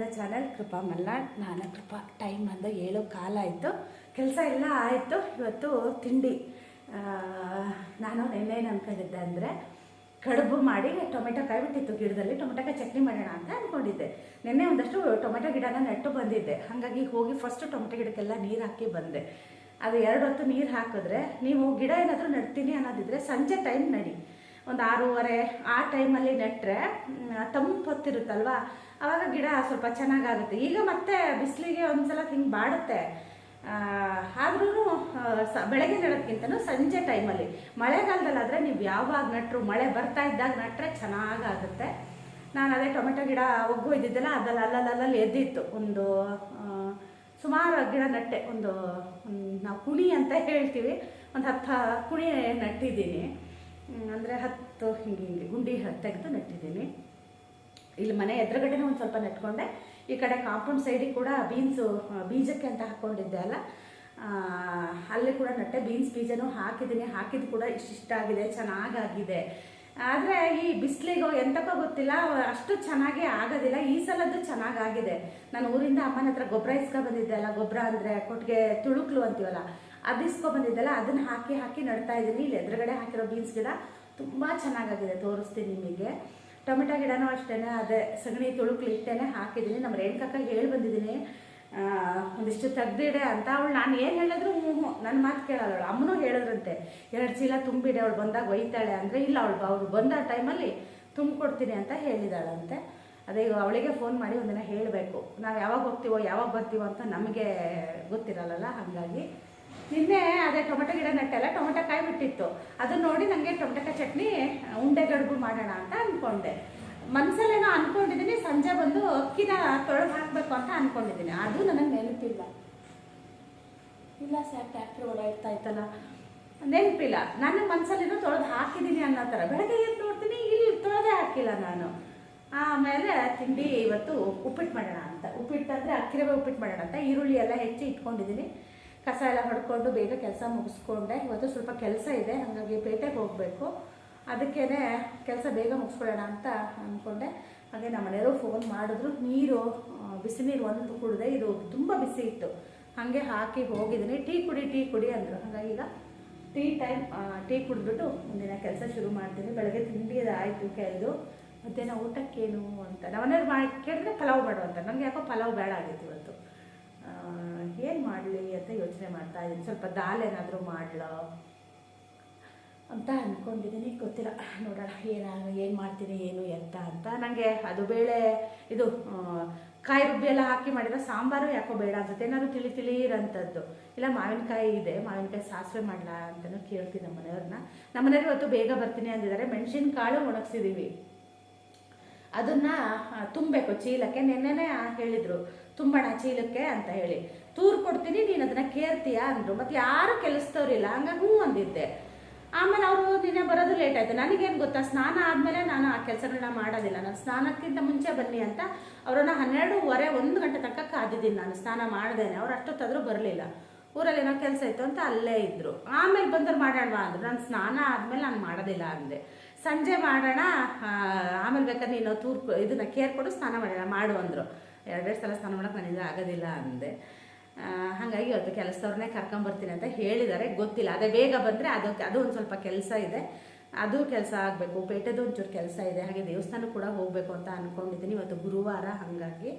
The channel ಕೃಪಾ ಮಲ್ನಾಡ್ ನಾನು ಕೃಪಾ time ಬಂದು ಏಳು ಕಾಲ ಆಯಿತು. ಕೆಲಸ ಎಲ್ಲ ಆಯಿತು. ಇವತ್ತು ತಿಂಡಿ ನಾನು ನೆನ್ನೆ ಏನು ಅನ್ಕೊಂಡಿದ್ದೆ ಅಂದರೆ ಕಡುಬು ಮಾಡಿ ಟೊಮೆಟೊ ಕಾಯಿ ಬಿಟ್ಟಿತ್ತು ಗಿಡದಲ್ಲಿ ಟೊಮೆಟೊಕಾಯಿ ಚಟ್ನಿ ಮಾಡೋಣ ಅಂತ ಅಂದ್ಕೊಂಡಿದ್ದೆ ನಿನ್ನೆ ಒಂದಷ್ಟು ಟೊಮೆಟೊ ಗಿಡನ ನೆಟ್ಟು ಬಂದಿದ್ದೆ. ಹಾಗಾಗಿ ಹೋಗಿ ಫಸ್ಟ್ ಟೊಮೆಟೊ ಗಿಡಕ್ಕೆಲ್ಲ ನೀರು ಹಾಕಿ ಬಂದೆ. ಅದು ಎರಡು ಹೊತ್ತು ನೀರು ಹಾಕಿದ್ರೆ ನೀವು ಗಿಡ ಏನಾದರೂ ನೆಡ್ತೀನಿ ಅನ್ನೋದಿದ್ರೆ ಸಂಜೆ ಟೈಮ್ ನಡಿ. ಒಂದು ಆರೂವರೆ ಆ ಟೈಮಲ್ಲಿ ನೆಟ್ಟರೆ ತಂಪು ಹೊತ್ತಿರುತ್ತಲ್ವ? ಆವಾಗ ಗಿಡ ಸ್ವಲ್ಪ ಚೆನ್ನಾಗಾಗುತ್ತೆ. ಈಗ ಮತ್ತೆ ಬಿಸಿಲಿಗೆ ಒಂದ್ಸಲ ಹಿಂಗೆ ಬಾಡುತ್ತೆ. ಆದ್ರೂ ಬೆಳಗ್ಗೆ ನೆಡೋದ್ಕಿಂತನೂ ಸಂಜೆ ಟೈಮಲ್ಲಿ. ಮಳೆಗಾಲದಲ್ಲಾದರೆ ನೀವು ಯಾವಾಗ ನಟ್ರು, ಮಳೆ ಬರ್ತಾ ಇದ್ದಾಗ ನೆಟ್ಟರೆ ಚೆನ್ನಾಗಾಗುತ್ತೆ. ನಾನು ಅದೇ ಟೊಮೆಟೊ ಗಿಡ ಒಗ್ಗು ಇದ್ದಿದ್ದೆಲ್ಲ ಅಲ್ಲಲ್ಲಿ ಅಲ್ಲಲ್ಲಲ್ಲಿ ಎದ್ದಿತ್ತು. ಒಂದು ಸುಮಾರು ಗಿಡ ನಟ್ಟೆ. ಒಂದು ಒಂದು ನಾವು ಕುಣಿ ಅಂತ ಹೇಳ್ತೀವಿ. ಒಂದು ಹತ್ತು ಕುಣಿ ನಟ್ಟಿದ್ದೀನಿ. ಅಂದರೆ ಹತ್ತು ಹಿಂಗೆ ಹಿಂಗೆ ಗುಂಡಿ ತೆಗೆದು ನೆಟ್ಟಿದ್ದೀನಿ. ಇಲ್ಲಿ ಮನೆ ಎದುರುಗಡೆನೂ ಒಂದು ಸ್ವಲ್ಪ ನೆಟ್ಕೊಂಡೆ. ಈ ಕಡೆ ಕಾಂಪೌಂಡ್ ಸೈಡಿಗೆ ಕೂಡ ಬೀನ್ಸು ಬೀಜಕ್ಕೆ ಅಂತ ಹಾಕ್ಕೊಂಡಿದ್ದೆ ಅಲ್ಲ. ಅಲ್ಲಿ ಕೂಡ ನಟ್ಟೆ ಬೀನ್ಸ್ ಬೀಜನೂ ಹಾಕಿದ್ದೀನಿ. ಹಾಕಿದ್ದು ಕೂಡ ಇಷ್ಟ ಇಷ್ಟಿಷ್ಟಾಗಿದೆ ಚೆನ್ನಾಗಾಗಿದೆ. ಆದರೆ ಈ ಬಿಸಿಲಿಗೋ ಎಂತಕ್ಕೋ ಗೊತ್ತಿಲ್ಲ, ಅಷ್ಟು ಚೆನ್ನಾಗಿ ಆಗೋದಿಲ್ಲ. ಈ ಸಲದ್ದು ಚೆನ್ನಾಗಾಗಿದೆ. ನಾನು ಊರಿಂದ ಅಮ್ಮನ ಹತ್ರ ಗೊಬ್ಬರ ಇಸ್ಕೊ ಬಂದಿದ್ದೆ ಅಲ್ಲ, ಗೊಬ್ಬರ ಅಂದರೆ ಕೊಟ್ಟಿಗೆ ತುಳುಕ್ಲು ಅಂತೀವಲ್ಲ, ಅದು ಇಸ್ಕೊ ಬಂದಿದ್ದೆಲ್ಲ ಅದನ್ನು ಹಾಕಿ ಹಾಕಿ ನಡ್ತಾ ಇದ್ದೀನಿ. ಇಲ್ಲಿ ಎದುರುಗಡೆ ಹಾಕಿರೋ ಬೀನ್ಸ್ ಗಿಡ ತುಂಬ ಚೆನ್ನಾಗಾಗಿದೆ, ತೋರಿಸ್ತೀನಿ ನಿಮಗೆ. ಟೊಮೆಟೊ ಗಿಡನೂ ಅಷ್ಟೇ ಅದೇ ಸಗಣಿ ತುಳುಕ್ಲಿ ಇಟ್ಟೇನೆ ಹಾಕಿದ್ದೀನಿ. ನಮ್ಮ ರೇಣುಕಕ್ಕ ಹೇಳಿ ಬಂದಿದ್ದೀನಿ ಒಂದಿಷ್ಟು ತೆಗ್ದಿಡೆ ಅಂತ. ಅವಳು ನಾನು ಏನು ಹೇಳಿದ್ರು ಹ್ಞೂ ಹ್ಞೂ ನನ್ನ ಮಾತು ಕೇಳಲ್ಲ ಅವಳು. ಅಮ್ಮನೂ ಹೇಳಿದ್ರಂತೆ, ಎರಡು ಚೀಲ ತುಂಬಿಡೆ ಅವಳು ಬಂದಾಗ ಒಯ್ತಾಳೆ. ಅಂದರೆ, ಇಲ್ಲ, ಅವಳು ಅವ್ರು ಬಂದ ಟೈಮಲ್ಲಿ ತುಂಬಿಕೊಡ್ತೀನಿ ಅಂತ ಹೇಳಿದಾಳಂತೆ. ಅದೇ ಈಗ ಅವಳಿಗೆ ಫೋನ್ ಮಾಡಿ ಒಂದಿನ ಹೇಳಬೇಕು. ನಾವು ಯಾವಾಗ ಹೋಗ್ತೀವೋ, ಯಾವಾಗ ಬರ್ತೀವೋ ಅಂತ ನಮಗೆ ಗೊತ್ತಿರಲ್ಲ ಹಾಗಾಗಿ. ನಿನ್ನೆ ಅದೇ ಟೊಮೆಟೊ ಗಿಡ ನೆಟ್ಟೆಲ್ಲ, ಟೊಮೆಟೊ ಕಾಯಿ ಬಿಟ್ಟಿತ್ತು. ಅದನ್ನ ನೋಡಿ ನನಗೆ ಟೊಮೆಟೊ ಚಟ್ನಿ, ಉಂಡೆ ಗಡುಬು ಮಾಡೋಣ ಅಂತ ಅಂದ್ಕೊಂಡೆ ಮನ್ಸಲ್ಲೇನೋ ಅಂದ್ಕೊಂಡಿದ್ದೀನಿ ಸಂಜೆ ಬಂದು ಅಕ್ಕಿನ ತೊಳೆದು ಹಾಕಬೇಕು ಅಂತ ಅಂದ್ಕೊಂಡಿದ್ದೀನಿ ಅದು ನನಗೆ ನೆನಪಿಲ್ಲ. ಇಲ್ಲ ಸರ್, ಟ್ಯಾಕ್ಟ್ರಿ ಓಡಾಡ್ತಾ ಇತ್ತಲ್ಲ. ನೆನಪಿಲ್ಲ. ನನ್ನ ಮನ್ಸಲ್ಲೇನೋ ತೊಳೆದು ಹಾಕಿದ್ದೀನಿ ಅನ್ನೋ ಥರ. ಬೆಳಗ್ಗೆ ಎದ್ದು ನೋಡ್ತೀನಿ? ಇಲ್ಲಿ ತೊಳೆದೇ ಹಾಕಿಲ್ಲ ನಾನು. ಆಮೇಲೆ ತಿಂಡಿ ಇವತ್ತು ಉಪ್ಪಿಟ್ಟು ಮಾಡೋಣ ಅಂತ. ಉಪ್ಪಿಟ್ಟು ಅಂದರೆ ಅಕ್ಕಿ ರವೆ ಉಪ್ಪಿಟ್ಟು ಮಾಡೋಣ ಅಂತ. ಈರುಳ್ಳಿ ಎಲ್ಲ ಹೆಚ್ಚಿ ಇಟ್ಕೊಂಡಿದ್ದೀನಿ ಕಸ ಎಲ್ಲ ಹೊಡ್ಕೊಂಡು ಬೇಗ ಕೆಲಸ ಮುಗಿಸ್ಕೊಂಡೆ. ಇವತ್ತು ಸ್ವಲ್ಪ ಕೆಲಸ ಇದೆ, ಹಾಗಾಗಿ ಪೇಟೆಗೆ ಹೋಗಬೇಕು. ಅದಕ್ಕೇ ಕೆಲಸ ಬೇಗ ಮುಗಿಸ್ಕೊಳ್ಳೋಣ ಅಂತ ಅಂದ್ಕೊಂಡೆ ಹಾಗೆ ನಮ್ಮ ಮನೆಯವರು ಫೋನ್ ಮಾಡಿದ್ರು. ನೀರು ಬಿಸಿ ನೀರು ಒಂದು ಕುಡಿದೆ, ಇದು ತುಂಬ ಬಿಸಿ ಇತ್ತು. ಹಾಗೆ ಹಾಕಿ ಹೋಗಿದ್ದೀನಿ. ಟೀ ಕುಡಿ ಟೀ ಕುಡಿ ಅಂದರು. ಹಾಗಾಗಿ ಈಗ ಟೀ ಟೈಮ್ ಟೀ ಕುಡಿದ್ಬಿಟ್ಟು ಮುಂದಿನ ಕೆಲಸ ಶುರು ಮಾಡ್ತೀನಿ. ಬೆಳಗ್ಗೆ ತಿಂಡಿ ಆಯಿತು ಕೆಲದು. ಮಧ್ಯಾಹ್ನ ಊಟಕ್ಕೇನು ಅಂತ. ನಮ್ಮನೆಯವ್ರು ಮಾಡಿ ಕೇಳಿದ್ರೆ ಪಲಾವ್ ಮಾಡು ಅಂತ ನನಗೆ ಯಾಕೋ ಪಲಾವ್ ಬೇಡ ಆಗಿತ್ತು ಇವತ್ತು. ಏನು ಮಾಡಲಿ ಅಂತ ಯೋಚನೆ ಮಾಡ್ತಾ ಇದ್ದೀನಿ. ಸ್ವಲ್ಪ ದಾಲ್ ಏನಾದರೂ ಮಾಡ್ಲ? ಅಂತ ಅಂದ್ಕೊಂಡಿದ್ದೀನಿ ಗೊತ್ತಿಲ್ಲ. ನೋಡೋಣ ಏನಾಗ ಏನು ಮಾಡ್ತೀನಿ, ಏನು ಎಂತ ಅಂತ. ನನಗೆ ಅದು ಬೇಳೆ, ಇದು ಕಾಯಿ ರುಬ್ಬಿ ಎಲ್ಲ ಹಾಕಿ ಮಾಡಿರೋ ಸಾಂಬಾರು ಯಾಕೋ ಬೇಡ ಅನ್ಸುತ್ತೆ. ಏನಾದ್ರು ತಿಳಿ ತಿಳಿ ಇರೋಂಥದ್ದು ಇಲ್ಲ, ಮಾವಿನಕಾಯಿ ಇದೆ. ಮಾವಿನಕಾಯಿ ಸಾಸಿವೆ ಮಾಡಲಾ ಅಂತಲೂ ಕೇಳ್ತೀನಿ ನಮ್ಮ ಮನೆಯವ್ರನ್ನ. ನಮ್ಮ ಮನೆಯವ್ರು ಇವತ್ತು ಬೇಗ ಬರ್ತೀನಿ ಅಂದಿದ್ದಾರೆ. ಮೆಣಸಿನ್ಕಾಳು ಒಣಗಿಸಿದ್ದೀವಿ ಅದನ್ನ ತುಂಬಬೇಕು ಚೀಲಕ್ಕೆ. ನಿನ್ನೆನೆ ಹೇಳಿದ್ರು. ತುಂಬಣ ಚೀಲಕ್ಕೆ ಅಂತ ಹೇಳಿ. ತೂರ್ ಕೊಡ್ತೀನಿ, ನೀನು ಅದನ್ನ ಕೇರ್ತೀಯಾ ಅಂದ್ರು. ಮತ್ತೆ ಯಾರು ಕೆಲಸದವ್ರಿಲ್ಲ, ಹಂಗಾಗಿ ಹ್ಞೂ ಅಂದಿದ್ದೆ. ಆಮೇಲೆ ಅವರು ನಿನ್ನೆ ಬರೋದು ಲೇಟ್ ಆಯ್ತು. ನನಗೇನು ಗೊತ್ತಾ, ಸ್ನಾನ ಆದಮೇಲೆ ನಾನು ಆ ಕೆಲಸಗಳನ್ನ ಮಾಡೋದಿಲ್ಲ. ನಾನು ಸ್ನಾನಕ್ಕಿಂತ ಮುಂಚೆ ಬನ್ನಿ ಅಂತ ಅವರನ್ನು ಹನ್ನೆರಡೂವರೆ, ಒಂದು ಗಂಟೆ ತನಕ ಕಾದಿದ್ದೀನಿ ನಾನು. ಸ್ನಾನ ಮಾಡ್ದೇನೆ. ಅವ್ರು ಅಷ್ಟೊತ್ತಾದರೂ ಬರಲಿಲ್ಲ. ಊರಲ್ಲಿ ಏನೋ ಕೆಲಸ ಇತ್ತು ಅಂತ ಅಲ್ಲೇ ಇದ್ರು. ಆಮೇಲೆ ಬಂದರು ಮಾಡೋಣವಾ ಅಂದ್ರು. ನಾನು ಸ್ನಾನ ಆದಮೇಲೆ ನಾನು ಮಾಡೋದಿಲ್ಲ ಅಂದೆ. ಸಂಜೆ ಮಾಡೋಣ ಆಮೇಲೆ ಬೇಕಾದ್ರೆ ನೀನು ತೂರ್ ಇದನ್ನ ಕೇರ್ ಕೊಡು, ಸ್ನಾನ ಮಾಡೋಣ ಮಾಡು ಅಂದರು. ಎರಡೆರಡು ಸಲ ಸ್ನಾನ ಮಾಡೋಕೆ ನನ್ನಿಂದ ಆಗೋದಿಲ್ಲ ಅಂದೆ. ಹಾಗಾಗಿ ಇವತ್ತು ಕೆಲಸದವ್ರನ್ನೇ ಕರ್ಕೊಂಬರ್ತೀನಿ ಅಂತ ಹೇಳಿದ್ದಾರೆ. ಗೊತ್ತಿಲ್ಲ. ಅದೇ ಬೇಗ ಬಂದರೆ ಅದಕ್ಕೆ ಅದು ಒಂದು ಸ್ವಲ್ಪ ಕೆಲಸ ಇದೆ. ಅದು ಕೆಲಸ ಆಗಬೇಕು. ಪೇಟೆದು ಒಂಚೂರು ಕೆಲಸ ಇದೆ. ಹಾಗೆ ದೇವಸ್ಥಾನ ಕೂಡ ಹೋಗಬೇಕು ಅಂತ ಅಂದ್ಕೊಂಡಿದ್ದೀನಿ ಇವತ್ತು ಗುರುವಾರ ಹಾಗಾಗಿ.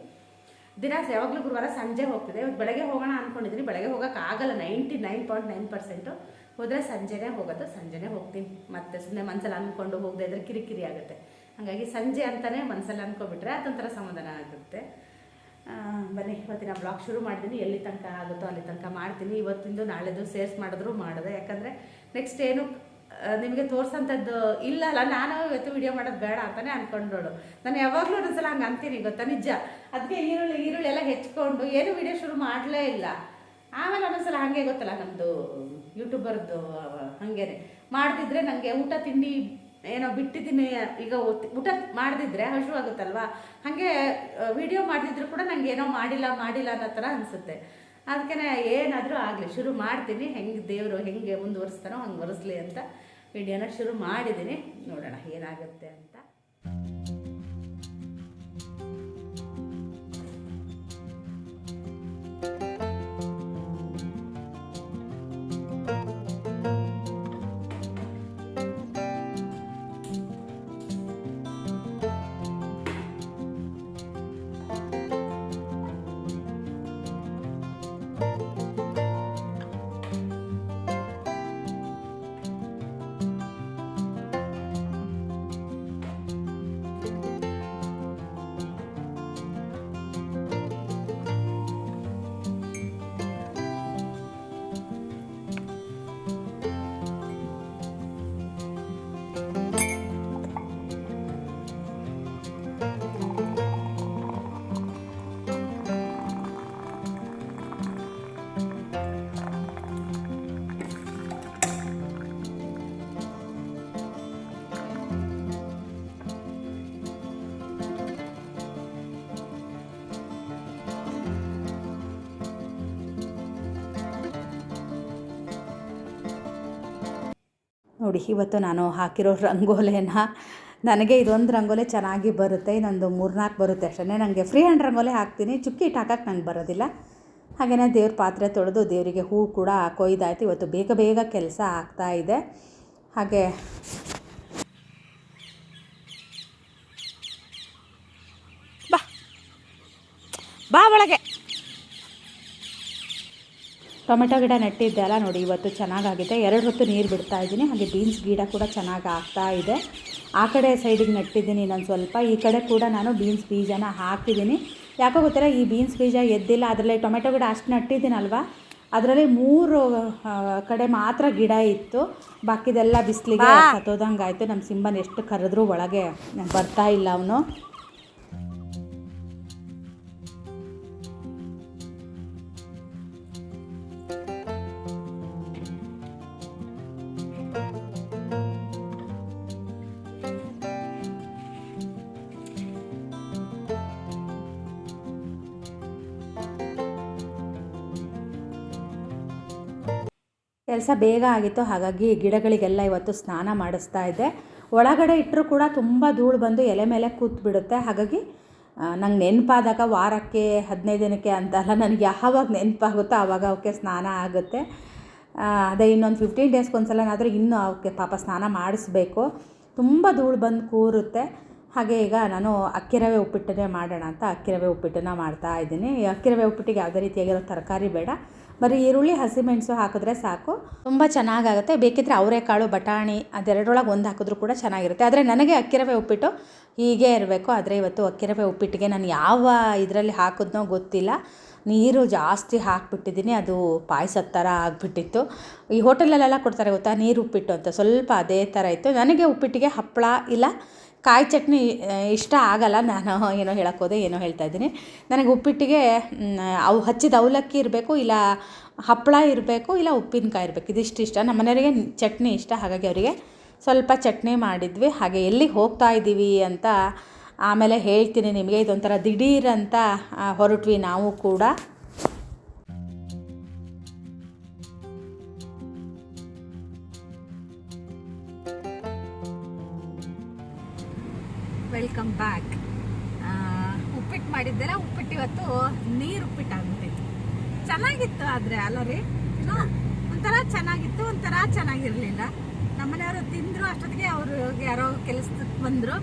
ದಿನ ಯಾವಾಗಲೂ ಗುರುವಾರ ಸಂಜೆ ಹೋಗ್ತಿದೆ. ಇವತ್ತು ಬೆಳಗ್ಗೆ ಹೋಗೋಣ ಅಂದ್ಕೊಂಡಿದ್ದೀನಿ ಬೆಳಗ್ಗೆ ಹೋಗೋಕ್ಕಾಗಲ್ಲ ninety nine point nine percent. ಹೋದರೆ ಸಂಜೆನೇ ಹೋಗೋದು ಸಂಜೆನೇ ಹೋಗ್ತೀನಿ. ಮತ್ತೆ ಸುಮ್ಮನೆ ಮನಸ್ಸಲ್ಲಿ ಅಂದ್ಕೊಂಡು ಹೋಗದೆ ಇದ್ರೆ ಕಿರಿಕಿರಿ ಆಗುತ್ತೆ. ಹಾಗಾಗಿ ಸಂಜೆ ಅಂತಲೇ ಮನಸ್ಸಲ್ಲಿ ಅಂದ್ಕೊಬಿಟ್ರೆ ಅದೊಂಥರ ಸಮಾಧಾನ ಆಗುತ್ತೆ. ಬನ್ನಿ, ಇವತ್ತಿನ ಬ್ಲಾಗ್ ಶುರು ಮಾಡಿದ್ದೀನಿ ಎಲ್ಲಿ ತನಕ ಆಗುತ್ತೋ ಅಲ್ಲಿ ತನಕ ಮಾಡ್ತೀನಿ. ಇವತ್ತಿಂದು ನಾಳೆದು ಸೇರ್ಸ್ ಮಾಡಿದ್ರು ಮಾಡಿದೆ. ಯಾಕಂದರೆ ನೆಕ್ಸ್ಟ್ ಏನು ನಿಮಗೆ ತೋರ್ಸೋಂಥದ್ದು ಇಲ್ಲ ಅಲ್ಲ. ನಾನು ಇವತ್ತು ವಿಡಿಯೋ ಮಾಡೋದು ಬೇಡ ಅಂತಲೇ ಅಂದ್ಕೊಂಡೋಳು ನಾನು ಯಾವಾಗಲೂ ಒಂದೊಂದ್ಸಲ ಹಂಗೆ ಅಂತೀನಿ, ಗೊತ್ತಾ ನಿಜ? ಅದಕ್ಕೆ ಈರುಳ್ಳಿ ಈರುಳ್ಳಿ ಎಲ್ಲ ಹೆಚ್ಕೊಂಡು ಏನು ವಿಡಿಯೋ ಶುರು ಮಾಡಲೇ ಇಲ್ಲ. ಆಮೇಲೆ ಒಂದೊಂದ್ಸಲ ಹಾಗೆ ಗೊತ್ತಲ್ಲ ನಮ್ಮದು ಯೂಟ್ಯೂಬರ್ದು ಹಾಗೇನೆ. ಮಾಡ್ತಿದ್ರೆ ನನಗೆ ಊಟ, ತಿಂಡಿ ಏನೋ ಬಿಟ್ಟಿದ್ದೀನಿ, ಈಗ ಊಟ ಊಟ ಮಾಡದಿದ್ರೆ ಆಗುತ್ತಲ್ವಾ? ಹಾಗೆ ವಿಡಿಯೋ ಮಾಡಿದ್ರು ಕೂಡ ನಂಗೆ ಏನೋ ಮಾಡಿಲ್ಲ ಮಾಡಿಲ್ಲ ಅನ್ನೋ ಥರ ಅನಿಸುತ್ತೆ. ಅದಕ್ಕೆ ಏನಾದರೂ ಆಗಲಿ, ಶುರು ಮಾಡ್ತೀನಿ. ಹೆಂಗೆ ದೇವರು ಹೆಂಗೆ ಮುಂದುವರಿಸ್ತಾನೋ ಹಂಗೆ ಒರೆಸ್ಲಿ ಅಂತ ವಿಡಿಯೋನ ಶುರು ಮಾಡಿದ್ದೀನಿ. ನೋಡೋಣ ಏನಾಗುತ್ತೆ ಅಂತ. ನೋಡಿ, ಇವತ್ತು ನಾನು ಹಾಕಿರೋ ರಂಗೋಲೆನ ನನಗೆ ಇದೊಂದು ರಂಗೋಲೆ ಚೆನ್ನಾಗಿ ಬರುತ್ತೆ, ಇನ್ನೊಂದು ಮೂರ್ನಾಲ್ಕು ಬರುತ್ತೆ ಅಷ್ಟೇ ನನಗೆ ಫ್ರೀ ಹ್ಯಾಂಡ್ ರಂಗೋಲೆ ಹಾಕ್ತೀನಿ, ಚುಕ್ಕಿ ಹಾಕಕ್ಕೆ ನಂಗೆ ಬರೋದಿಲ್ಲ. ಹಾಗೆಯೇ ದೇವ್ರ ಪಾತ್ರೆ ತೊಳೆದು ದೇವರಿಗೆ ಹೂ ಕೂಡ ಕೊಯ್ದಾಯ್ತು. ಇವತ್ತು ಬೇಗ ಬೇಗ ಕೆಲಸ ಆಗ್ತಾ ಇದೆ. ಹಾಗೆ ಬಾ. ಬಾ ಒಳಗೆ. ಟೊಮೆಟೊ ಗಿಡ ನೆಟ್ಟಿದ್ದೆ ಅಲ್ಲ ನೋಡಿ ಇವತ್ತು ಚೆನ್ನಾಗಾಗಿದೆ. ಎರಡು ಹೊತ್ತು ನೀರು ಬಿಡ್ತಾ ಇದ್ದೀನಿ. ಹಾಗೆ ಬೀನ್ಸ್ ಗಿಡ ಕೂಡ ಚೆನ್ನಾಗಿ ಆಗ್ತಾ ಇದೆ. ಆ ಕಡೆ ಸೈಡಿಗೆ ನೆಟ್ಟಿದ್ದೀನಿ ನಾನು ಸ್ವಲ್ಪ. ಈ ಕಡೆ ಕೂಡ ನಾನು ಬೀನ್ಸ್ ಬೀಜನ ಹಾಕಿದ್ದೀನಿ. ಯಾಕೋ ಗೊತ್ತಿಲ್ಲ ಈ ಬೀನ್ಸ್ ಬೀಜ ಎದ್ದಿಲ್ಲ. ಅದರಲ್ಲಿ ಟೊಮೆಟೊ ಗಿಡ ಅಷ್ಟು ನೆಟ್ಟಿದ್ದೀನಲ್ವ? ಅದರಲ್ಲಿ ಮೂರು ಕಡೆ ಮಾತ್ರ ಗಿಡ ಇತ್ತು. ಬಾಕಿದೆಲ್ಲ ಬಿಸಿಲಿಗೆ ಸತ್ತೋದಂಗೆ ಆಯಿತು ನಮ್ಮ ಸಿಂಬನ್ ಎಷ್ಟು ಕರೆದ್ರೂ ಒಳಗೆ ಬರ್ತಾ ಇಲ್ಲ ಅವನು. ಕೆಲಸ ಬೇಗ ಆಗಿತ್ತು. ಹಾಗಾಗಿ ಗಿಡಗಳಿಗೆಲ್ಲ ಇವತ್ತು ಸ್ನಾನ ಮಾಡಿಸ್ತಾ ಇದ್ದೆ. ಒಳಗಡೆ ಇಟ್ಟರೂ ಕೂಡ ತುಂಬ ಧೂಳು ಬಂದು ಎಲೆ ಮೇಲೆ ಕೂತು ಬಿಡುತ್ತೆ ಹಾಗಾಗಿ ನಂಗೆ ನೆನಪಾದಾಗ ವಾರಕ್ಕೆ ಹದಿನೈದು ದಿನಕ್ಕೆ ಅಂತಲ್ಲ, ನನಗೆ ಯಾವಾಗ ನೆನಪಾಗುತ್ತೋ ಆವಾಗ ಅವಕ್ಕೆ ಸ್ನಾನ ಆಗುತ್ತೆ. ಅದೇ ಇನ್ನೊಂದು ಫಿಫ್ಟೀನ್ ಡೇಸ್ಗೆ ಒಂದ್ಸಲನಾದರೂ ಇನ್ನೂ ಅವಕ್ಕೆ ಪಾಪ ಸ್ನಾನ ಮಾಡಿಸ್ಬೇಕು. ತುಂಬ ಧೂಳು ಬಂದು ಕೂರುತ್ತೆ. ಹಾಗೆ ಈಗ ನಾನು ಅಕ್ಕಿ ರವೆ ಉಪ್ಪಿಟ್ಟನ್ನೇ ಮಾಡೋಣ ಅಂತ ಅಕ್ಕಿ ರವೆ ಉಪ್ಪಿಟ್ಟನ್ನು ಮಾಡ್ತಾ ಇದ್ದೀನಿ. ಅಕ್ಕಿ ರವೆ ಉಪ್ಪಿಟ್ಟಿಗೆ ಯಾವುದೇ ರೀತಿಯಾಗಿರೋ ತರಕಾರಿ ಬೇಡ. ಬರೀ ಈರುಳ್ಳಿ ಹಸಿಮೆಣಸು ಹಾಕಿದ್ರೆ ಸಾಕು. ತುಂಬ ಚೆನ್ನಾಗಾಗುತ್ತೆ. ಬೇಕಿದ್ರೆ ಅವರೆಕಾಳು ಬಟಾಣಿ, ಅದೆರಡರೊಳಗೆ ಒಂದು ಹಾಕಿದ್ರು ಕೂಡ ಚೆನ್ನಾಗಿರುತ್ತೆ. ಆದರೆ ನನಗೆ ಅಕ್ಕಿ ರವೆ ಉಪ್ಪಿಟ್ಟು ಹೀಗೆ ಇರಬೇಕು. ಆದರೆ ಇವತ್ತು ಅಕ್ಕಿ ರವೆ ಉಪ್ಪಿಟ್ಟಿಗೆ ನಾನು ಯಾವ ಇದರಲ್ಲಿ ಹಾಕಿದ್ನೋ ಗೊತ್ತಿಲ್ಲ. ನೀರು ಜಾಸ್ತಿ ಹಾಕಿಬಿಟ್ಟಿದ್ದೀನಿ. ಅದು ಪಾಯಸದ ಥರ ಆಗಿಬಿಟ್ಟಿತ್ತು. ಈ ಹೋಟೆಲಲ್ಲೆಲ್ಲ ಕೊಡ್ತಾರೆ ಗೊತ್ತಾ? ನೀರು ಉಪ್ಪಿಟ್ಟು ಅಂತ. ಸ್ವಲ್ಪ ಅದೇ ಥರ ಇತ್ತು. ನನಗೆ ಉಪ್ಪಿಟ್ಟಿಗೆ ಹಪ್ಪಳ ಇಲ್ಲ. ಕಾಯಿ ಚಟ್ನಿ ಇಷ್ಟ ಆಗಲ್ಲ. ನಾನು ಏನೋ ಹೇಳಕ್ಕೆ ಹೋದೆ, ಏನೋ ಹೇಳ್ತಾ ಇದ್ದೀನಿ. ನನಗೆ ಉಪ್ಪಿಟ್ಟಿಗೆ ಅವು ಹಚ್ಚಿದ ಅವಲಕ್ಕಿ ಇರಬೇಕು, ಇಲ್ಲ ಹಪ್ಪಳ ಇರಬೇಕು, ಇಲ್ಲ ಉಪ್ಪಿನಕಾಯಿ ಇರಬೇಕು. ಇದಿಷ್ಟು ಇಷ್ಟ. ನಮ್ಮ ಮನೆಯವರಿಗೆ ಚಟ್ನಿ ಇಷ್ಟ. ಹಾಗಾಗಿ ಅವರಿಗೆ ಸ್ವಲ್ಪ ಚಟ್ನಿ ಮಾಡಿದ್ವಿ. ಹಾಗೆ ಎಲ್ಲಿಗೆ ಹೋಗ್ತಾ ಇದ್ದೀವಿ ಅಂತ ಆಮೇಲೆ ಹೇಳ್ತೀನಿ ನಿಮಗೆ. ಇದೊಂಥರ ದಿಢೀರಂತ ಹೊರಟ್ವಿ ನಾವು ಕೂಡ. ವೆಲ್ಕಮ್ ಬ್ಯಾಕ್ ಉಪ್ಪಿಟ್ಟು ಮಾಡಿದ್ದೆಲ್ಲ ಉಪ್ಪಿಟ್ಟು ಇವತ್ತು ನೀರು ಉಪ್ಪಿಟ್ಟು ಆಗ್ಬಿಟ್ಟಿತ್ತು ಚೆನ್ನಾಗಿತ್ತು ಆದರೆ, ಅಲ್ಲ ರೀ? ಒಂಥರ ಚೆನ್ನಾಗಿತ್ತು, ಒಂಥರ ಚೆನ್ನಾಗಿರಲಿಲ್ಲ. ನಮ್ಮನೆಯವರು ತಿಂದರು, ಅಷ್ಟೊತ್ತಿಗೆ ಅವರು ಯಾರೋ ಕೆಲಸಕ್ಕೆ ಬಂದರು.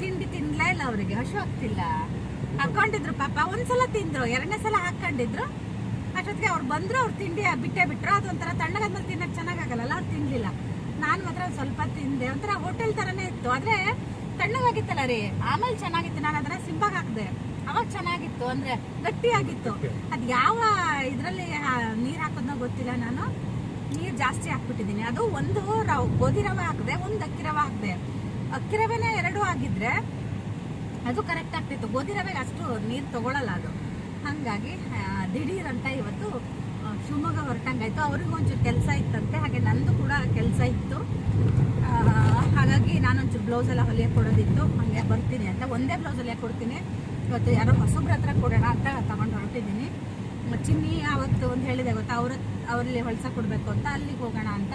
ತಿಂಡಿ ತಿನ್ಲೇ ಇಲ್ಲ ಅವರಿಗೆ ಹಶು ಆಗ್ತಿಲ್ಲ. ಹಾಕೊಂಡಿದ್ರು ಪಾಪ, ಒಂದ್ಸಲ ತಿಂದರು, ಎರಡನೇ ಸಲ ಹಾಕೊಂಡಿದ್ರು. ಅಷ್ಟೊತ್ತಿಗೆ ಅವ್ರು ಬಂದರು, ಅವ್ರು ತಿಂಡಿ ಬಿಟ್ಟೇ ಒಂಥರ ಅದೊಂಥರ ತಣ್ಣಗಾದ್ಮೇಲೆ ತಿನ್ನೋಕ್ಕೆ ಚೆನ್ನಾಗಾಗಲ್ಲ ಅವ್ರು ತಿನ್ನಲಿಲ್ಲ ನಾನು ಮಾತ್ರ ಸ್ವಲ್ಪ ತಿಂದೆ. ಒಂಥರ ಹೋಟೆಲ್ ಥರನೇ ಇತ್ತು. ಆದ್ರೆ ತಣ್ಣಗಾಗಿತ್ತಲ್ಲ ರೀ. ಆಮೇಲೆ ಚೆನ್ನಾಗಿತ್ತು. ನಾನು ಅದನ್ನ ಸಿಂಬಾಗ್ ಹಾಕ್ದೆ. ಅವಾಗ ಚೆನ್ನಾಗಿತ್ತು. ಅಂದ್ರೆ ಗಟ್ಟಿಯಾಗಿತ್ತು. ಅದ್ ಯಾವ ಇದ್ರಲ್ಲಿ ನೀರ್ ಹಾಕೋದ್ನ ಗೊತ್ತಿಲ್ಲ ನಾನು. ನೀರ್ ಜಾಸ್ತಿ ಹಾಕ್ಬಿಟ್ಟಿದೀನಿ. ಅದು ಒಂದು ರವ್ ಗೋಧಿ ರವೆ ಹಾಕಿದೆ ಒಂದು ಅಕ್ಕಿ ರವೆ ಹಾಕಿದೆ. ಅಕ್ಕಿ ರವೆನೇ ಎರಡು ಆಗಿದ್ರೆ ಅದು ಕರೆಕ್ಟ್ ಆಗ್ತಿತ್ತು. ಗೋಧಿ ರವೆಗೆ ಅಷ್ಟು ನೀರು ತಗೊಳಲ್ಲ ಅದು. ಹಾಗಾಗಿ ದಿಢೀರ್ ಅಂತ ಇವತ್ತು ಶಿವಮೊಗ್ಗ ಹೊರಟಂಗಾಯ್ತು ಅವ್ರಿಗೂ ಒಂಚೂರು ಕೆಲಸ ಇತ್ತಂತೆ. ಹಾಗೆ ನಂದು ಕೂಡ ಕೆಲಸ ಇತ್ತು. ಹಾಗಾಗಿ ನಾನೊಂಚೂರು ಬ್ಲೌಸ್ ಎಲ್ಲ ಹೊಲಿಯಕ್ಕೆ ಕೊಡೋದಿತ್ತು. ಹಾಗೆ ಬರ್ತೀನಿ ಅಂತ. ಒಂದೇ ಬ್ಲೌಸ್ ಕೊಡ್ತೀನಿ. ಇವತ್ತು ಯಾರೋ ಹೊಸಬ್ರ ಹತ್ರ ಕೊಡೋಣ ಅಂತ ತಗೊಂಡು ಹೊರಟಿದ್ದೀನಿ. ಚಿನ್ನಿ ಅವತ್ತು ಒಂದು ಹೇಳಿದೆ ಗೊತ್ತಾ? ಅವ್ರ ಅವರಲ್ಲಿ ಹೊಲ್ಸಕ್ಕೆ ಕೊಡಬೇಕು ಅಂತ. ಅಲ್ಲಿಗೆ ಹೋಗೋಣ ಅಂತ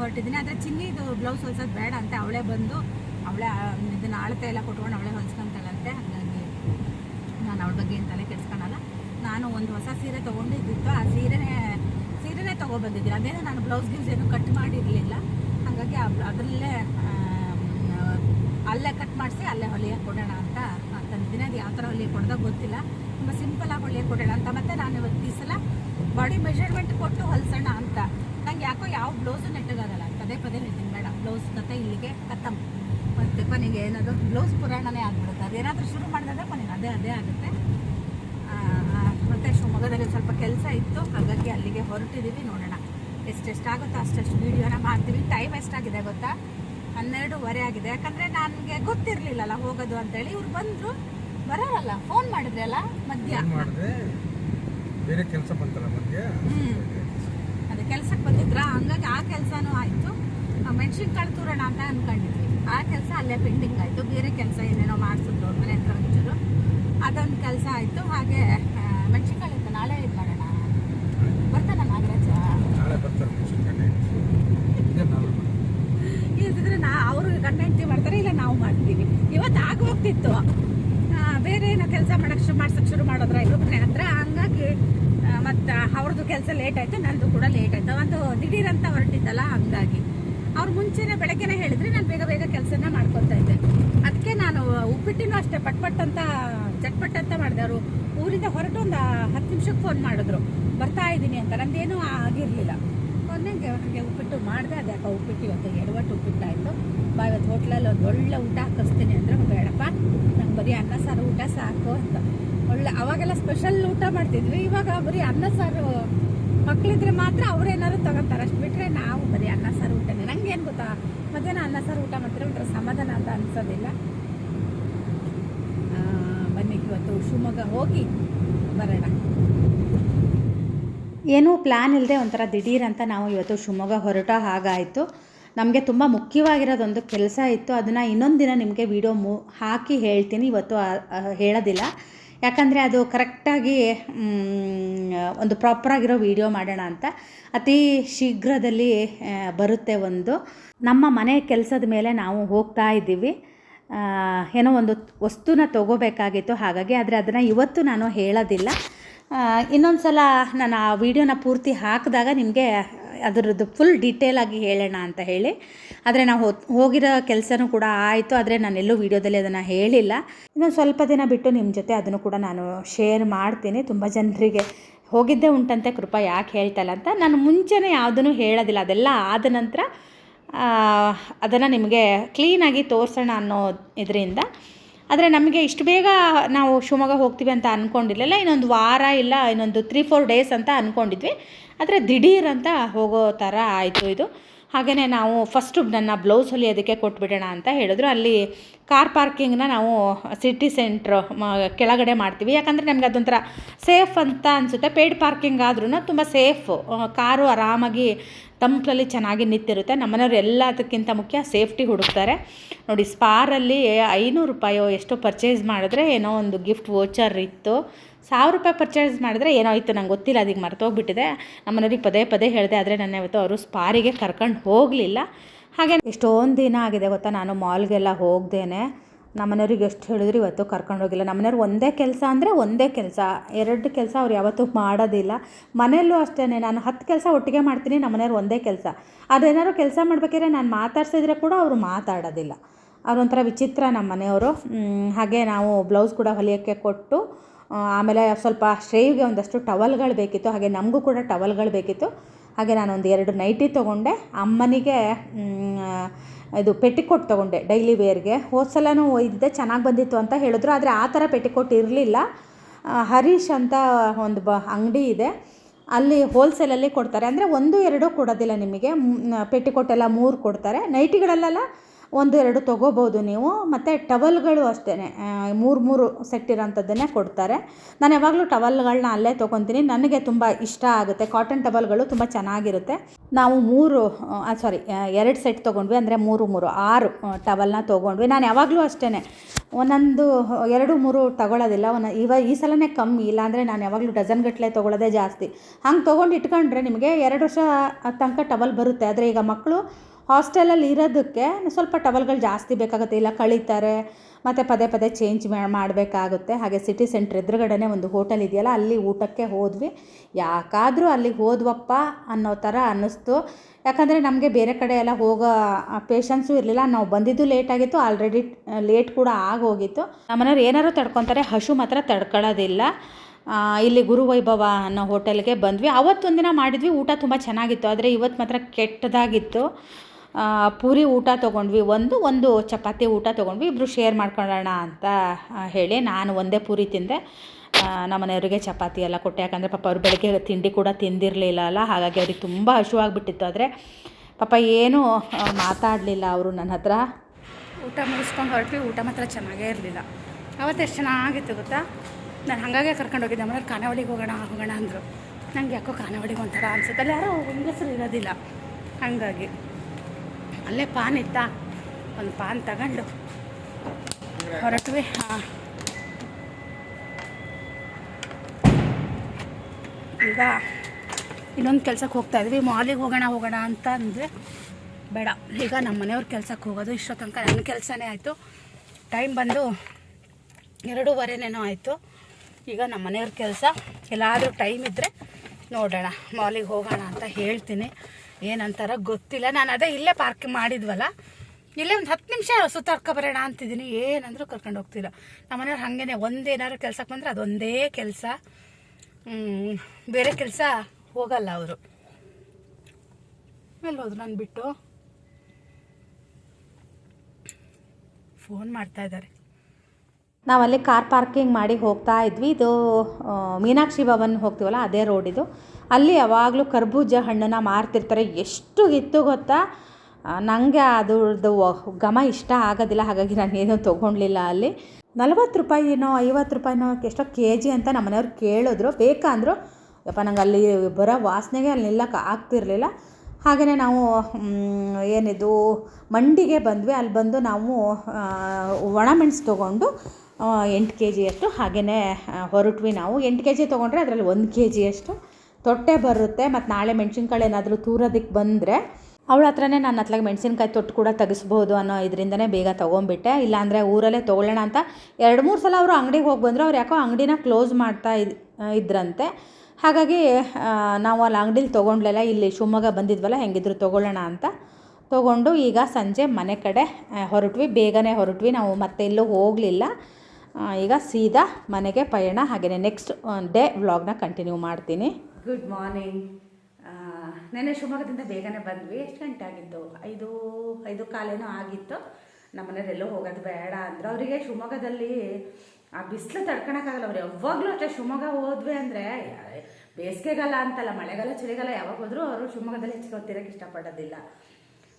ಹೊರಟಿದ್ದೀನಿ. ಆದರೆ ಚಿನ್ನಿದು ಬ್ಲೌಸ್ ಹೊಲ್ಸೋದು ಬೇಡ ಅಂತ. ಅವಳೇ ಬಂದು ಅವಳೇ ಇದನ್ನು ಅಳತೆ ಎಲ್ಲ ಕೊಟ್ಕೊಂಡು ಅವಳೇ ಹೊಲ್ಸ್ಕೊಂತಾಳಂತೆ. ಹಾಗಾಗಿ ನಾನು ಅವಳ ಬಗ್ಗೆ ಏನು ನಾನು ಒಂದು ಹೊಸ ಸೀರೆ ತೊಗೊಂಡಿದ್ದಿತ್ತು. ಆ ಸೀರೆನೇ ಸೀರೆನೇ ತೊಗೊಬಂದಿದ್ದೀನಿ ಅದೇನೋ ನಾನು ಬ್ಲೌಸ್ ಗೀಸ್ ಏನು ಕಟ್ ಮಾಡಿರಲಿಲ್ಲ. ಹಾಗಾಗಿ ಅದರಲ್ಲೇ ಅಲ್ಲೇ ಕಟ್ ಮಾಡಿಸಿ ಅಲ್ಲೇ ಹೊಲಿಯಕ್ಕೆ ಕೊಡೋಣ ಅಂತ ತಂದಿದ್ದೀನಿ ಅದು ಯಾವ ಥರ ಹೊಲಿಯಕ್ಕೆ ಕೊಡ್ದಾಗ ಗೊತ್ತಿಲ್ಲ. ತುಂಬ ಸಿಂಪಲಾಗಿ ಹೊಲಿಯಕ್ಕೆ ಕೊಡೋಣ ಅಂತ. ಮತ್ತೆ ನಾನು ಇವತ್ತು ಈ ಸಲ ಬಾಡಿ ಮೆಷರ್ಮೆಂಟ್ ಕೊಟ್ಟು ಹೊಲಿಸೋಣ ಅಂತ. ನಂಗೆ ಯಾಕೋ ಯಾವ ಬ್ಲೌಸು ನೆಟ್ಟಗಾಗಲ್ಲ. ಪದೇ ಪದೇ ಹೇಳ್ತೀನಿ ಬೇಡ. ಬ್ಲೌಸ್ ಕತೆ ಇಲ್ಲಿಗೆ ಕತ್ತಮ್ ಮತ್ತು ಕೊನೆಗೆ ಏನಾದರೂ ಬ್ಲೌಸ್ ಪುರಾಣನೇ ಆಗ್ಬಿಡುತ್ತೆ. ಅದೇನಾದರೂ ಶುರು ಮಾಡಿದಾಗ ಕೊನೆಗೆ ಅದೇ ಅದೇ ಆಗುತ್ತೆ. ಶಿವಮೊಗ್ಗದಲ್ಲಿ ಸ್ವಲ್ಪ ಕೆಲಸ ಇತ್ತು ಹಾಗಾಗಿ ಅಲ್ಲಿಗೆ ಹೊರಟಿದ್ದೀವಿ ನೋಡೋಣ. ಎಷ್ಟೆಷ್ಟಾಗುತ್ತೋ ಅಷ್ಟೆಷ್ಟು ವೀಡಿಯೋನ ಮಾಡ್ತೀವಿ. ಟೈಮ್ ಎಷ್ಟಾಗಿದೆ ಗೊತ್ತಾ? ಹನ್ನೆರಡೂವರೆ ಆಗಿದೆ. ಯಾಕಂದರೆ ನನಗೆ ಗೊತ್ತಿರಲಿಲ್ಲಲ್ಲ ಹೋಗೋದು ಅಂತೇಳಿ. ಇವ್ರು ಬಂದರು ಬರೋರಲ್ಲ ಫೋನ್ ಮಾಡಿದ್ರಿ ಅಲ್ಲ ಮಧ್ಯ. ಬೇರೆ ಕೆಲಸ ಬಂತಲ್ಲ ಮಧ್ಯ. ಅದೇ ಕೆಲಸಕ್ಕೆ ಬಂದಿದ್ರ? ಹಂಗಾಗಿ ಆ ಕೆಲಸನೂ ಆಯ್ತು. ಮೆಣಸಿನ್ಕಾಳು ತೂರೋಣ ಅಂತ ಅಂದ್ಕೊಂಡಿದ್ವಿ ಆ ಕೆಲಸ ಅಲ್ಲೇ ಪೆಂಡಿಂಗ್ ಆಯಿತು. ಬೇರೆ ಕೆಲಸ ಏನೇನೋ ಮಾಡಿಸಿದ್ರು ಅವ್ರ ಮನೆ ಹತ್ರ ಒಂಚೂರು. ಅದೊಂದು ಕೆಲಸ ಆಯ್ತು. ಹಾಗೆ ಮೆಣಸಿನ್ಕಾಳು ನಾಳೆ ಬರ್ತಾರೆ ಇದೆ ನಾ ಅವರು ಗಂಡ ಹೆಂಡತಿ ಮಾಡ್ತಾರೆ ಇಲ್ಲ ನಾವು ಮಾಡ್ತೀವಿ. ಇವತ್ತು ಆಗ ಹೋಗ್ತಿತ್ತು. ಬೇರೆ ಏನೋ ಕೆಲಸ ಮಾಡೋಕೆ ಶುರು ಮಾಡ್ಸಕ್ಕೆ ಶುರು ಮಾಡೋದ್ರ ಇಬ್ಬರೇ ಹತ್ರ. ಹಂಗಾಗಿ ಮತ್ತು ಅವ್ರದ್ದು ಕೆಲಸ ಲೇಟ್ ಆಯ್ತು ನಂದು ಕೂಡ ಲೇಟ್ ಆಯಿತು. ಒಂದು ದಿಢೀರಂತ ಹೊರಟಿದ್ದಲ್ಲ ಹಂಗಾಗಿ. ಅವ್ರು ಮುಂಚೆನೇ ಬೆಳಗ್ಗೆನೇ ಹೇಳಿದ್ರೆ ನಾನು ಬೇಗ ಬೇಗ ಕೆಲಸನ ಮಾಡ್ಕೊತಾ ಇದ್ದೆ. ಅದಕ್ಕೆ ನಾನು ಉಪ್ಪಿಟ್ಟಿನೂ ಅಷ್ಟೇ ಪಟ್ಪಟ್ ಅಂತ ಚಟ್ಪಟ್ ಅಂತ ಮಾಡಿದೆ ಅವರು. ಊರಿಂದ ಹೊರಟು ಒಂದು ಹತ್ತು ನಿಮಿಷಕ್ಕೆ ಫೋನ್ ಮಾಡಿದ್ರು. ಬರ್ತಾ ಇದ್ದೀನಿ ಅಂತ. ನಂದೇನೂ ಆಗಿರಲಿಲ್ಲ. ಕೊನೆಗೆ ಅವ್ರಿಗೆ ಉಪ್ಪಿಟ್ಟು ಮಾಡಿದೆ, ಅದೇ ಅಪ್ಪ ಉಪ್ಪಿಟ್ಟು ಇವತ್ತು ಎಡವಟ್ಟು ಉಪ್ಪಿಟ್ಟು ಆಯಿತು ಬಾ, ಇವತ್ತು ಹೋಟ್ಲಲ್ಲಿ ಒಂದು ಒಳ್ಳೆ ಊಟ ಹಾಕಿಸ್ತೀನಿ ಅಂದರೆ ಬೇಡಪ್ಪ, ನಂಗೆ ಬರೀ ಅನ್ನ ಸಾರು, ಊಟ ಸಾಕು ಅಂತ. ಒಳ್ಳೆ ಅವಾಗೆಲ್ಲ ಸ್ಪೆಷಲ್ ಊಟ ಮಾಡ್ತಿದ್ವಿ. ಇವಾಗ ಬರೀ ಅನ್ನ ಸಾರು ಮಕ್ಕಳಿದ್ರೆ ಮಾತ್ರ ಅವ್ರೇನಾದ್ರು ತಗೋತಾರೆ. ಅಷ್ಟು ಬಿಟ್ಟರೆ ನಾವು ಬರೀ ಅನ್ನ ಸಾರು ಊಟನೇ. ನಂಗೆ ಏನು ಗೊತ್ತಾ? ಮಧ್ಯಾಹ್ನ ಅನ್ನ ಸಾರು ಊಟ ಮಾಡಿದ್ರೆ ಒಂಥರ ಸಮಾಧಾನ ಅಂತ ಅನ್ಸೋದಿಲ್ಲ. ಇವತ್ತು ಶಿವಮೊಗ್ಗ ಹೋಗಿ ಬರೋಣ. ಏನೂ ಪ್ಲ್ಯಾನ್ ಇಲ್ಲದೆ ಒಂಥರ ದಿಢೀರ್ ಅಂತ ನಾವು ಇವತ್ತು ಶಿವಮೊಗ್ಗ ಹೊರಟ ಹಾಗಾಯಿತು. ನಮಗೆ ತುಂಬ ಮುಖ್ಯವಾಗಿರೋದೊಂದು ಕೆಲಸ ಇತ್ತು. ಅದನ್ನು ಇನ್ನೊಂದು ದಿನ ನಿಮಗೆ ವಿಡಿಯೋ ಮು, ಹಾಕಿ ಹೇಳ್ತೀನಿ. ಇವತ್ತು ಹೇಳೋದಿಲ್ಲ. ಯಾಕಂದರೆ ಅದು ಕರೆಕ್ಟಾಗಿ ಒಂದು ಪ್ರಾಪರಾಗಿರೋ ವಿಡಿಯೋ ಮಾಡೋಣ ಅಂತ. ಅತಿ ಶೀಘ್ರದಲ್ಲಿ ಬರುತ್ತೆ ಒಂದು. ನಮ್ಮ ಮನೆ ಕೆಲಸದ ಮೇಲೆ ನಾವು ಹೋಗ್ತಾ ಇದ್ದೀವಿ. ಏನೋ ಒಂದು ವಸ್ತುನ ತಗೋಬೇಕಾಗಿತ್ತು. ಹಾಗಾಗಿ ಆದರೆ ಅದನ್ನು ಇವತ್ತು ನಾನು ಹೇಳೋದಿಲ್ಲ. ಇನ್ನೊಂದು ಸಲ ನಾನು ಆ ವಿಡಿಯೋನ ಪೂರ್ತಿ ಹಾಕಿದಾಗ ನಿಮಗೆ ಅದರದ್ದು ಫುಲ್ ಡೀಟೇಲಾಗಿ ಹೇಳೋಣ ಅಂತ ಹೇಳಿ. ಆದರೆ ನಾವು ಹೋಗಿರೋ ಕೆಲಸನೂ ಕೂಡ ಆಯಿತು. ಆದರೆ ನಾನೆಲ್ಲೂ ವಿಡಿಯೋದಲ್ಲಿ ಅದನ್ನು ಹೇಳಿಲ್ಲ. ಇನ್ನೊಂದು ಸ್ವಲ್ಪ ದಿನ ಬಿಟ್ಟು ನಿಮ್ಮ ಜೊತೆ ಅದನ್ನು ಕೂಡ ನಾನು ಶೇರ್ ಮಾಡ್ತೀನಿ. ತುಂಬ ಜನರಿಗೆ ಹೋಗಿದ್ದೇ ಉಂಟಂತೆ, ಕೃಪಾ ಯಾಕೆ ಹೇಳ್ತಲ್ಲ ಅಂತ. ನಾನು ಮುಂಚೆನೇ ಯಾವುದನ್ನು ಹೇಳೋದಿಲ್ಲ. ಅದೆಲ್ಲ ಆದ ನಂತರ ಅದನ್ನು ನಿಮಗೆ ಕ್ಲೀನಾಗಿ ತೋರಿಸೋಣ ಅನ್ನೋ ಇದರಿಂದ. ಆದರೆ ನಮಗೆ ಇಷ್ಟು ಬೇಗ ನಾವು ಶಿವಮೊಗ್ಗ ಹೋಗ್ತೀವಿ ಅಂತ ಅಂದ್ಕೊಂಡಿರಲಿಲ್ಲ ಇನ್ನೊಂದು ವಾರ ಇಲ್ಲ, ಇನ್ನೊಂದು ತ್ರೀ ಫೋರ್ ಡೇಸ್ ಅಂತ ಅಂದ್ಕೊಂಡಿದ್ವಿ ಆದರೆ ದಿಢೀರ್ ಅಂತ ಹೋಗೋ ಥರ ಆಯಿತು ಇದು. ಹಾಗೆಯೇ ನಾವು ಫಸ್ಟು ನನ್ನ ಬ್ಲೌಸ್ ಹೊಲಿಯೋದಕ್ಕೆ ಕೊಟ್ಬಿಡೋಣ ಅಂತ ಹೇಳಿದ್ರು. ಅಲ್ಲಿ ಕಾರ್ ಪಾರ್ಕಿಂಗ್ನ ನಾವು ಸಿಟಿ ಸೆಂಟ್ರ್ ಕೆಳಗಡೆ ಮಾಡ್ತೀವಿ. ಯಾಕಂದರೆ ನಮಗೆ ಅದೊಂಥರ ಸೇಫ್ ಅಂತ ಅನಿಸುತ್ತೆ. ಪೇಯ್ಡ್ ಪಾರ್ಕಿಂಗ್ ಆದ್ರೂ ತುಂಬ ಸೇಫು ಕಾರು ಆರಾಮಾಗಿ ತಂಪಲ್ಲಿ ಚೆನ್ನಾಗಿ ನಿಂತಿರುತ್ತೆ. ನಮ್ಮನೆಯವ್ರು ಎಲ್ಲದಕ್ಕಿಂತ ಮುಖ್ಯ ಸೇಫ್ಟಿ ಹುಡುಕ್ತಾರೆ. ನೋಡಿ ಸ್ಪಾರಲ್ಲಿ ಐನೂರು ರೂಪಾಯೋ ಎಷ್ಟೋ ಪರ್ಚೇಸ್ ಮಾಡಿದ್ರೆ ಏನೋ ಒಂದು ಗಿಫ್ಟ್ ವೋಚರ್ ಇತ್ತು. ಸಾವಿರ ರೂಪಾಯಿ ಪರ್ಚೇಸ್ ಮಾಡಿದ್ರೆ ಏನೋ ನಂಗೆ ಗೊತ್ತಿಲ್ಲ ಅದಕ್ಕೆ ಮರ್ತೋಗ್ಬಿಟ್ಟಿದೆ. ನಮ್ಮನೆಯವ್ರಿಗೆ ಪದೇ ಪದೇ ಹೇಳಿದೆ, ಆದರೆ ನನ್ನ ಇವತ್ತು ಅವರು ಸ್ಪಾರಿಗೆ ಕರ್ಕೊಂಡು ಹೋಗಲಿಲ್ಲ. ಹಾಗೆ ಎಷ್ಟೊಂದು ದಿನ ಆಗಿದೆ ಗೊತ್ತಾ, ನಾನು ಮಾಲ್ಗೆಲ್ಲ ಹೋಗ್ದೇನೆ. ನಮ್ಮನೆಯವ್ರಿಗೆ ಎಷ್ಟು ಹೇಳಿದ್ರು ಇವತ್ತು ಕರ್ಕೊಂಡು ಹೋಗಿಲ್ಲ. ನಮ್ಮನೆಯವ್ರು ಒಂದೇ ಕೆಲಸ ಅಂದರೆ ಒಂದೇ ಕೆಲಸ, ಎರಡು ಕೆಲಸ ಅವ್ರು ಯಾವತ್ತೂ ಮಾಡೋದಿಲ್ಲ. ಮನೆಯಲ್ಲೂ ಅಷ್ಟೇ ನಾನು ಹತ್ತು ಕೆಲಸ ಒಟ್ಟಿಗೆ ಮಾಡ್ತೀನಿ, ನಮ್ಮನೆಯವ್ರು ಒಂದೇ ಕೆಲಸ. ಅದೇನಾದ್ರು ಕೆಲಸ ಮಾಡ್ಬೇಕಾದ್ರೆ ನಾನು ಮಾತಾಡ್ಸಿದ್ರೆ ಕೂಡ ಅವರು ಮಾತಾಡೋದಿಲ್ಲ. ಅವ್ರೊಂಥರ ವಿಚಿತ್ರ ನಮ್ಮ ಮನೆಯವರು ಹಾಗೆ ನಾವು ಬ್ಲೌಸ್ ಕೂಡ ಹೊಲಿಯೋಕ್ಕೆ ಕೊಟ್ಟು ಆಮೇಲೆ ಸ್ವಲ್ಪ ಶ್ರೇವ್ಗೆ ಒಂದಷ್ಟು ಟವಲ್ಗಳು ಬೇಕಿತ್ತು, ಹಾಗೆ ನಮಗೂ ಕೂಡ ಟವಲ್ಗಳು ಬೇಕಿತ್ತು. ಹಾಗೆ ನಾನೊಂದು ಎರಡು ನೈಟಿ ತೊಗೊಂಡೆ. ಅಮ್ಮನಿಗೆ ಇದು ಪೆಟಿಕೋಟ್ ತೊಗೊಂಡೆ ಡೈಲಿ ವೇರ್ಗೆ. ಹೋದ ಸಲನೂ ಒಯ್ದಿದ್ದೆ ಚೆನ್ನಾಗಿ ಬಂದಿತ್ತು ಅಂತ ಹೇಳಿದ್ರು. ಆದರೆ ಆ ಥರ ಪೆಟಿಕೋಟ್ ಇರಲಿಲ್ಲ. ಹರೀಶ್ ಅಂತ ಒಂದು ಬ, ಅಂಗಡಿ ಇದೆ. ಅಲ್ಲಿ ಹೋಲ್ಸೇಲಲ್ಲಿ ಕೊಡ್ತಾರೆ. ಅಂದರೆ ಒಂದು, ಎರಡು ಕೊಡೋದಿಲ್ಲ ನಿಮಗೆ. ಪೆಟಿಕೋಟ್ ಮೂರು ಕೊಡ್ತಾರೆ. ನೈಟಿಗಳಲ್ಲೆಲ್ಲ ಒಂದು ಎರಡು ತೊಗೋಬೋದು ನೀವು. ಮತ್ತು ಟವಲ್ಗಳು ಅಷ್ಟೇ ಮೂರು ಮೂರು ಸೆಟ್ ಇರೋಂಥದ್ದನ್ನೇ ಕೊಡ್ತಾರೆ. ನಾನು ಯಾವಾಗಲೂ ಟವಲ್ಗಳನ್ನ ಅಲ್ಲೇ ತೊಗೊತೀನಿ. ನನಗೆ ತುಂಬ ಇಷ್ಟ ಆಗುತ್ತೆ. ಕಾಟನ್ ಟವಲ್ಗಳು ತುಂಬ ಚೆನ್ನಾಗಿರುತ್ತೆ. ನಾವು ಮೂರು ಸಾರಿ ಎರಡು ಸೆಟ್ ತೊಗೊಂಡ್ವಿ ಅಂದರೆ ಮೂರು ಮೂರು, ಆರು ಟವಲ್ನ ತೊಗೊಂಡ್ವಿ. ನಾನು ಯಾವಾಗಲೂ ಅಷ್ಟೇ ಒಂದೊಂದು, ಎರಡು ಮೂರು ತಗೊಳ್ಳೋದಿಲ್ಲ ಒಂದು ಇವಾಗ ಈ ಸಲನೇ ಕಮ್ಮಿ. ಇಲ್ಲ ಅಂದರೆ ನಾನು ಯಾವಾಗಲೂ ಡಜನ್ ಗಟ್ಟಲೆ ತೊಗೊಳ್ಳೋದೇ ಜಾಸ್ತಿ. ಹಂಗೆ ತೊಗೊಂಡು ಇಟ್ಕೊಂಡ್ರೆ ನಿಮಗೆ ಎರಡು ವರ್ಷ ತನಕ ಟವಲ್ ಬರುತ್ತೆ. ಆದರೆ ಈಗ ಮಕ್ಕಳು ಹಾಸ್ಟೆಲಲ್ಲಿ ಇರೋದಕ್ಕೆ ಸ್ವಲ್ಪ ಟವಲ್ಗಳು ಜಾಸ್ತಿ ಬೇಕಾಗುತ್ತೆ. ಇಲ್ಲ ಕಳೀತಾರೆ, ಮತ್ತು ಪದೇ ಪದೇ ಚೇಂಜ್ ಮಾಡಬೇಕಾಗುತ್ತೆ. ಹಾಗೆ ಸಿಟಿ ಸೆಂಟ್ರ್ ಎದುರುಗಡೆನೇ ಒಂದು ಹೋಟೆಲ್ ಇದೆಯಲ್ಲ, ಅಲ್ಲಿ ಊಟಕ್ಕೆ ಹೋದ್ವಿ. ಯಾಕಾದರೂ ಅಲ್ಲಿಗೆ ಹೋದ್ವಪ್ಪ ಅನ್ನೋ ಥರ ಅನ್ನಿಸ್ತು. ಯಾಕಂದರೆ ನಮಗೆ ಬೇರೆ ಕಡೆ ಎಲ್ಲ ಹೋಗೋ ಪೇಷನ್ಸು ಇರಲಿಲ್ಲ. ನಾವು ಬಂದಿದ್ದು ಲೇಟ್ ಆಗಿತ್ತು ಆಲ್ರೆಡಿ ಲೇಟ್ ಕೂಡ ಆಗೋಗಿತ್ತು. ನಮ್ಮನೆಯವ್ರು ಏನಾರು ತಡ್ಕೊತಾರೆ ಹಶು ಮಾತ್ರ ತಡ್ಕೊಳ್ಳೋದಿಲ್ಲ. ಇಲ್ಲಿ ಗುರುವೈಭವ ಅನ್ನೋ ಹೋಟೆಲ್ಗೆ ಬಂದ್ವಿ. ಅವತ್ತೊಂದಿನ ಮಾಡಿದ್ವಿ, ಊಟ ತುಂಬ ಚೆನ್ನಾಗಿತ್ತು. ಆದರೆ ಇವತ್ತು ಮಾತ್ರ ಕೆಟ್ಟದಾಗಿತ್ತು. ಪೂರಿ ಊಟ ತೊಗೊಂಡ್ವಿ. ಒಂದು ಒಂದು ಚಪಾತಿ ಊಟ ತೊಗೊಂಡ್ವಿ. ಇಬ್ಬರು ಶೇರ್ ಮಾಡ್ಕೊಳ್ಳೋಣ ಅಂತ ಹೇಳಿ ನಾನು ಒಂದೇ ಪೂರಿ ತಿಂದೆ. ನಮ್ಮನೆಯವರಿಗೆ ನಮ್ಮ ಮನೆಯವರಿಗೆ ಚಪಾತಿ ಎಲ್ಲ ಕೊಟ್ಟೆ. ಯಾಕಂದರೆ ಪಾಪ ಅವ್ರು ಬೆಳಗ್ಗೆ ತಿಂಡಿ ಕೂಡ ತಿಂದಿರಲಿಲ್ಲ ಅಲ್ಲ. ಹಾಗಾಗಿ ಅವ್ರಿಗೆ ತುಂಬ ಹಶುವಾಗಿಬಿಟ್ಟಿತ್ತು. ಆದರೆ ಪಾಪ ಏನೂ ಮಾತಾಡಲಿಲ್ಲ ಅವರು ನನ್ನ ಹತ್ರ. ಊಟ ಮುಗಿಸ್ಕೊಂಡು ಹೊರಟ್ವಿ. ಊಟ ಮಾತ್ರ ಚೆನ್ನಾಗೇ ಇರಲಿಲ್ಲ. ಅವತ್ತು ಎಷ್ಟು ಚೆನ್ನಾಗಿತ್ತು ಗೊತ್ತಾ? ನಾನು ಹಾಗಾಗೆ ಕರ್ಕೊಂಡು ಹೋಗಿದ್ದೆ. ಮನೇಲಿ ಖಾನಾವಳಿಗೆ ಹೋಗೋಣ ಹೋಗೋಣ ಅಂದರು. ನನಗೆ ಯಾಕೋ ಖಾನಾವಳಿಗೆ ಒಂಥರ ಅನ್ಸುತ್ತೆ. ಅಲ್ಲಿ ಯಾರೋ ಹೆಂಗಸರು ಇರೋದಿಲ್ಲ. ಹಾಗಾಗಿ. ಅಲ್ಲೇ ಪಾನ್ ಇತ್ತಾ? ಒಂದು ಪಾನ್ ತಗೊಂಡು ಹೊರಟ್ವಿ. ಹಾಂ. ಈಗ ಇನ್ನೊಂದು ಕೆಲ್ಸಕ್ಕೆ ಹೋಗ್ತಾ ಇದ್ವಿ. ಮಾಲಿಗೆ ಹೋಗೋಣ ಹೋಗೋಣ ಅಂತ ಅಂದರೆ ಬೇಡ. ಈಗ ನಮ್ಮ ಮನೆಯವ್ರ ಕೆಲ್ಸಕ್ಕೆ ಹೋಗೋದು ಇಷ್ಟೋ ತನಕ ನನ್ನ ಕೆಲಸನೇ ಆಯಿತು. ಟೈಮ್ ಬಂದು ಎರಡೂವರೆನೇನೋ ಆಯಿತು. ಈಗ ನಮ್ಮ ಮನೆಯವ್ರ ಕೆಲಸ. ಎಲ್ಲಾದರೂ ಟೈಮ್ ಇದ್ದರೆ ನೋಡೋಣ. ಮಾಲಿಗೆ ಹೋಗೋಣ ಅಂತ ಹೇಳ್ತೀನಿ. ಏನಂತಾರ ಗೊತ್ತಿಲ್ಲ. ನಾನು ಅದೇ ಇಲ್ಲೇ ಪಾರ್ಕಿಂಗ್ ಮಾಡಿದ್ವಲ್ಲ? ಇಲ್ಲೇ ಒಂದು ಹತ್ತು ನಿಮಿಷ ಸುತ್ತಾಡ್ಕೊ ಬರೋಣ ಅಂತಿದ್ದೀನಿ. ಏನಂದ್ರೂ ಕರ್ಕೊಂಡು ಹೋಗ್ತಿಲ್ಲ. ನಮ್ಮ ಮನೆಯವ್ರು ಹಾಗೇನೆ ಒಂದೇನಾದ್ರು ಕೆಲ್ಸಕ್ಕೆ ಬಂದರೆ ಅದೊಂದೇ ಕೆಲಸ. ಬೇರೆ ಕೆಲಸ ಹೋಗಲ್ಲ ಅವರು. ಎಲ್ಲಿ ಹೋದ್ರು ನಾನು ಬಿಟ್ಟು? ಫೋನ್ ಮಾಡ್ತಾ ಇದ್ದಾರೆ. ನಾವಲ್ಲಿ ಕಾರ್ ಪಾರ್ಕಿಂಗ್ ಮಾಡಿ ಹೋಗ್ತಾ ಇದ್ವಿ. ಇದು ಮೀನಾಕ್ಷಿ ಭವನ್ ಹೋಗ್ತೀವಲ್ಲ, ಅದೇ ರೋಡ್ ಇದು. ಅಲ್ಲಿ ಯಾವಾಗಲೂ ಕರ್ಬೂಜ ಹಣ್ಣನ್ನು ಮಾರ್ತಿರ್ತಾರೆ. ಎಷ್ಟು ಇತ್ತು ಗೊತ್ತಾ? ನನಗೆ ಅದ್ರದ್ದು ಘಮ ಇಷ್ಟ ಆಗೋದಿಲ್ಲ. ಹಾಗಾಗಿ ನಾನು ಏನೂ ತೊಗೊಳ್ಲಿಲ್ಲ ಅಲ್ಲಿ. ನಲ್ವತ್ತು ರೂಪಾಯಿನೋ, ಐವತ್ತು ರೂಪಾಯಿನೋ, ಎಷ್ಟೋ ಕೆ ಜಿ ಅಂತ ನಮ್ಮ ಮನೆಯವ್ರು ಕೇಳಿದ್ರು. ಬೇಕಾ ಅಂದರು ಯಪ್ಪ, ನಂಗೆ ಅಲ್ಲಿ ಬರೋ ವಾಸನೆಗೆ ಅಲ್ಲಿ ನಿಲ್ಲಕ್ಕೆ ಆಗ್ತಿರಲಿಲ್ಲ. ಹಾಗೆಯೇ ನಾವು ಏನಿದು, ಮಂಡಿಗೆ ಬಂದ್ವಿ. ಅಲ್ಲಿ ಬಂದು ನಾವು ಒಣಮೆಣಸು ತೊಗೊಂಡು ಎಂಟು ಕೆ ಜಿಯಷ್ಟು ಹಾಗೆಯೇ ಹೊರಟ್ವಿ ನಾವು. ಎಂಟು ಕೆ ಜಿ ತೊಗೊಂಡ್ರೆ ಅದರಲ್ಲಿ ಒಂದು ಕೆ ಜಿಯಷ್ಟು ತೊಟ್ಟೆ ಬರುತ್ತೆ, ಮತ್ತು ನಾಳೆ ಮೆಣಸಿನ್ಕಾಳು ಏನಾದರೂ ತೂರೋದಕ್ಕೆ ಬಂದರೆ ಅವಳ ಹತ್ರನೇ ನಾನು ಹತ್ಲಾಗ ಮೆಣಸಿನ್ಕಾಯಿ ತೊಟ್ಟು ಕೂಡ ತೆಗಿಸ್ಬೋದು ಅನ್ನೋ ಇದರಿಂದನೇ ಬೇಗ ತೊಗೊಂಬಿಟ್ಟೆ. ಇಲ್ಲಾಂದರೆ ಊರಲ್ಲೇ ತೊಗೊಳ್ಳೋಣ ಅಂತ ಎರಡು ಮೂರು ಸಲ ಅವರು ಅಂಗಡಿಗೆ ಹೋಗಿ ಬಂದರು. ಅವ್ರು ಯಾಕೋ ಅಂಗಡಿನ ಕ್ಲೋಸ್ ಮಾಡ್ತಾ ಇದ್ ಇದ್ರಂತೆ. ಹಾಗಾಗಿ ನಾವು ಅಲ್ಲಿ ಅಂಗಡೀಲಿ ತೊಗೊಂಡ್ಲೆಲ್ಲ ಇಲ್ಲಿ ಶಿವಮೊಗ್ಗ ಬಂದಿದ್ವಲ್ಲ, ಹೆಂಗಿದ್ರು ತೊಗೊಳ್ಳೋಣ ಅಂತ ತೊಗೊಂಡು ಈಗ ಸಂಜೆ ಮನೆ ಕಡೆ ಹೊರಟ್ವಿ. ಬೇಗನೆ ಹೊರಟ್ವಿ. ನಾವು ಮತ್ತೆ ಎಲ್ಲೂ ಹೋಗಲಿಲ್ಲ. ಈಗ ಸೀದಾ ಮನೆಗೆ ಪಯಣ. ಹಾಗೆಯೇ ನೆಕ್ಸ್ಟ್ ಡೇ ವ್ಲಾಗ್ನ ಕಂಟಿನ್ಯೂ ಮಾಡ್ತೀನಿ. ಗುಡ್ ಮಾರ್ನಿಂಗ್ ನೆನ್ನೆ ಶಿವಮೊಗ್ಗದಿಂದ ಬೇಗನೆ ಬಂದ್ವಿ. ಎಷ್ಟು ಗಂಟೆ ಆಗಿತ್ತು? ಐದು ಐದು ಕಾಲೇನೋ ಆಗಿತ್ತು. ನಮ್ಮ ಮನೆಯವರೆಲ್ಲೋ ಹೋಗೋದು ಬೇಡ ಅಂದರು. ಅವರಿಗೆ ಶಿವಮೊಗ್ಗದಲ್ಲಿ ಆ ಬಿಸಿಲು ತಡ್ಕೊಳಕ್ಕಾಗಲ್ಲ ಅವ್ರು ಯಾವಾಗಲೂ ಅಷ್ಟೇ ಶಿವಮೊಗ್ಗ ಹೋದ್ವಿ ಅಂದರೆ, ಬೇಸಿಗೆಗಾಲ ಅಂತಲ್ಲ, ಮಳೆಗಾಲ, ಚಳಿಗಾಲ ಯಾವಾಗ ಹೋದರೂ ಅವರು ಶಿವಮೊಗ್ಗದಲ್ಲಿ ಹೆಚ್ಚಿಗೆ ಹೊತ್ತಿರೋಕ್ಕೆ ಇಷ್ಟಪಡೋದಿಲ್ಲ.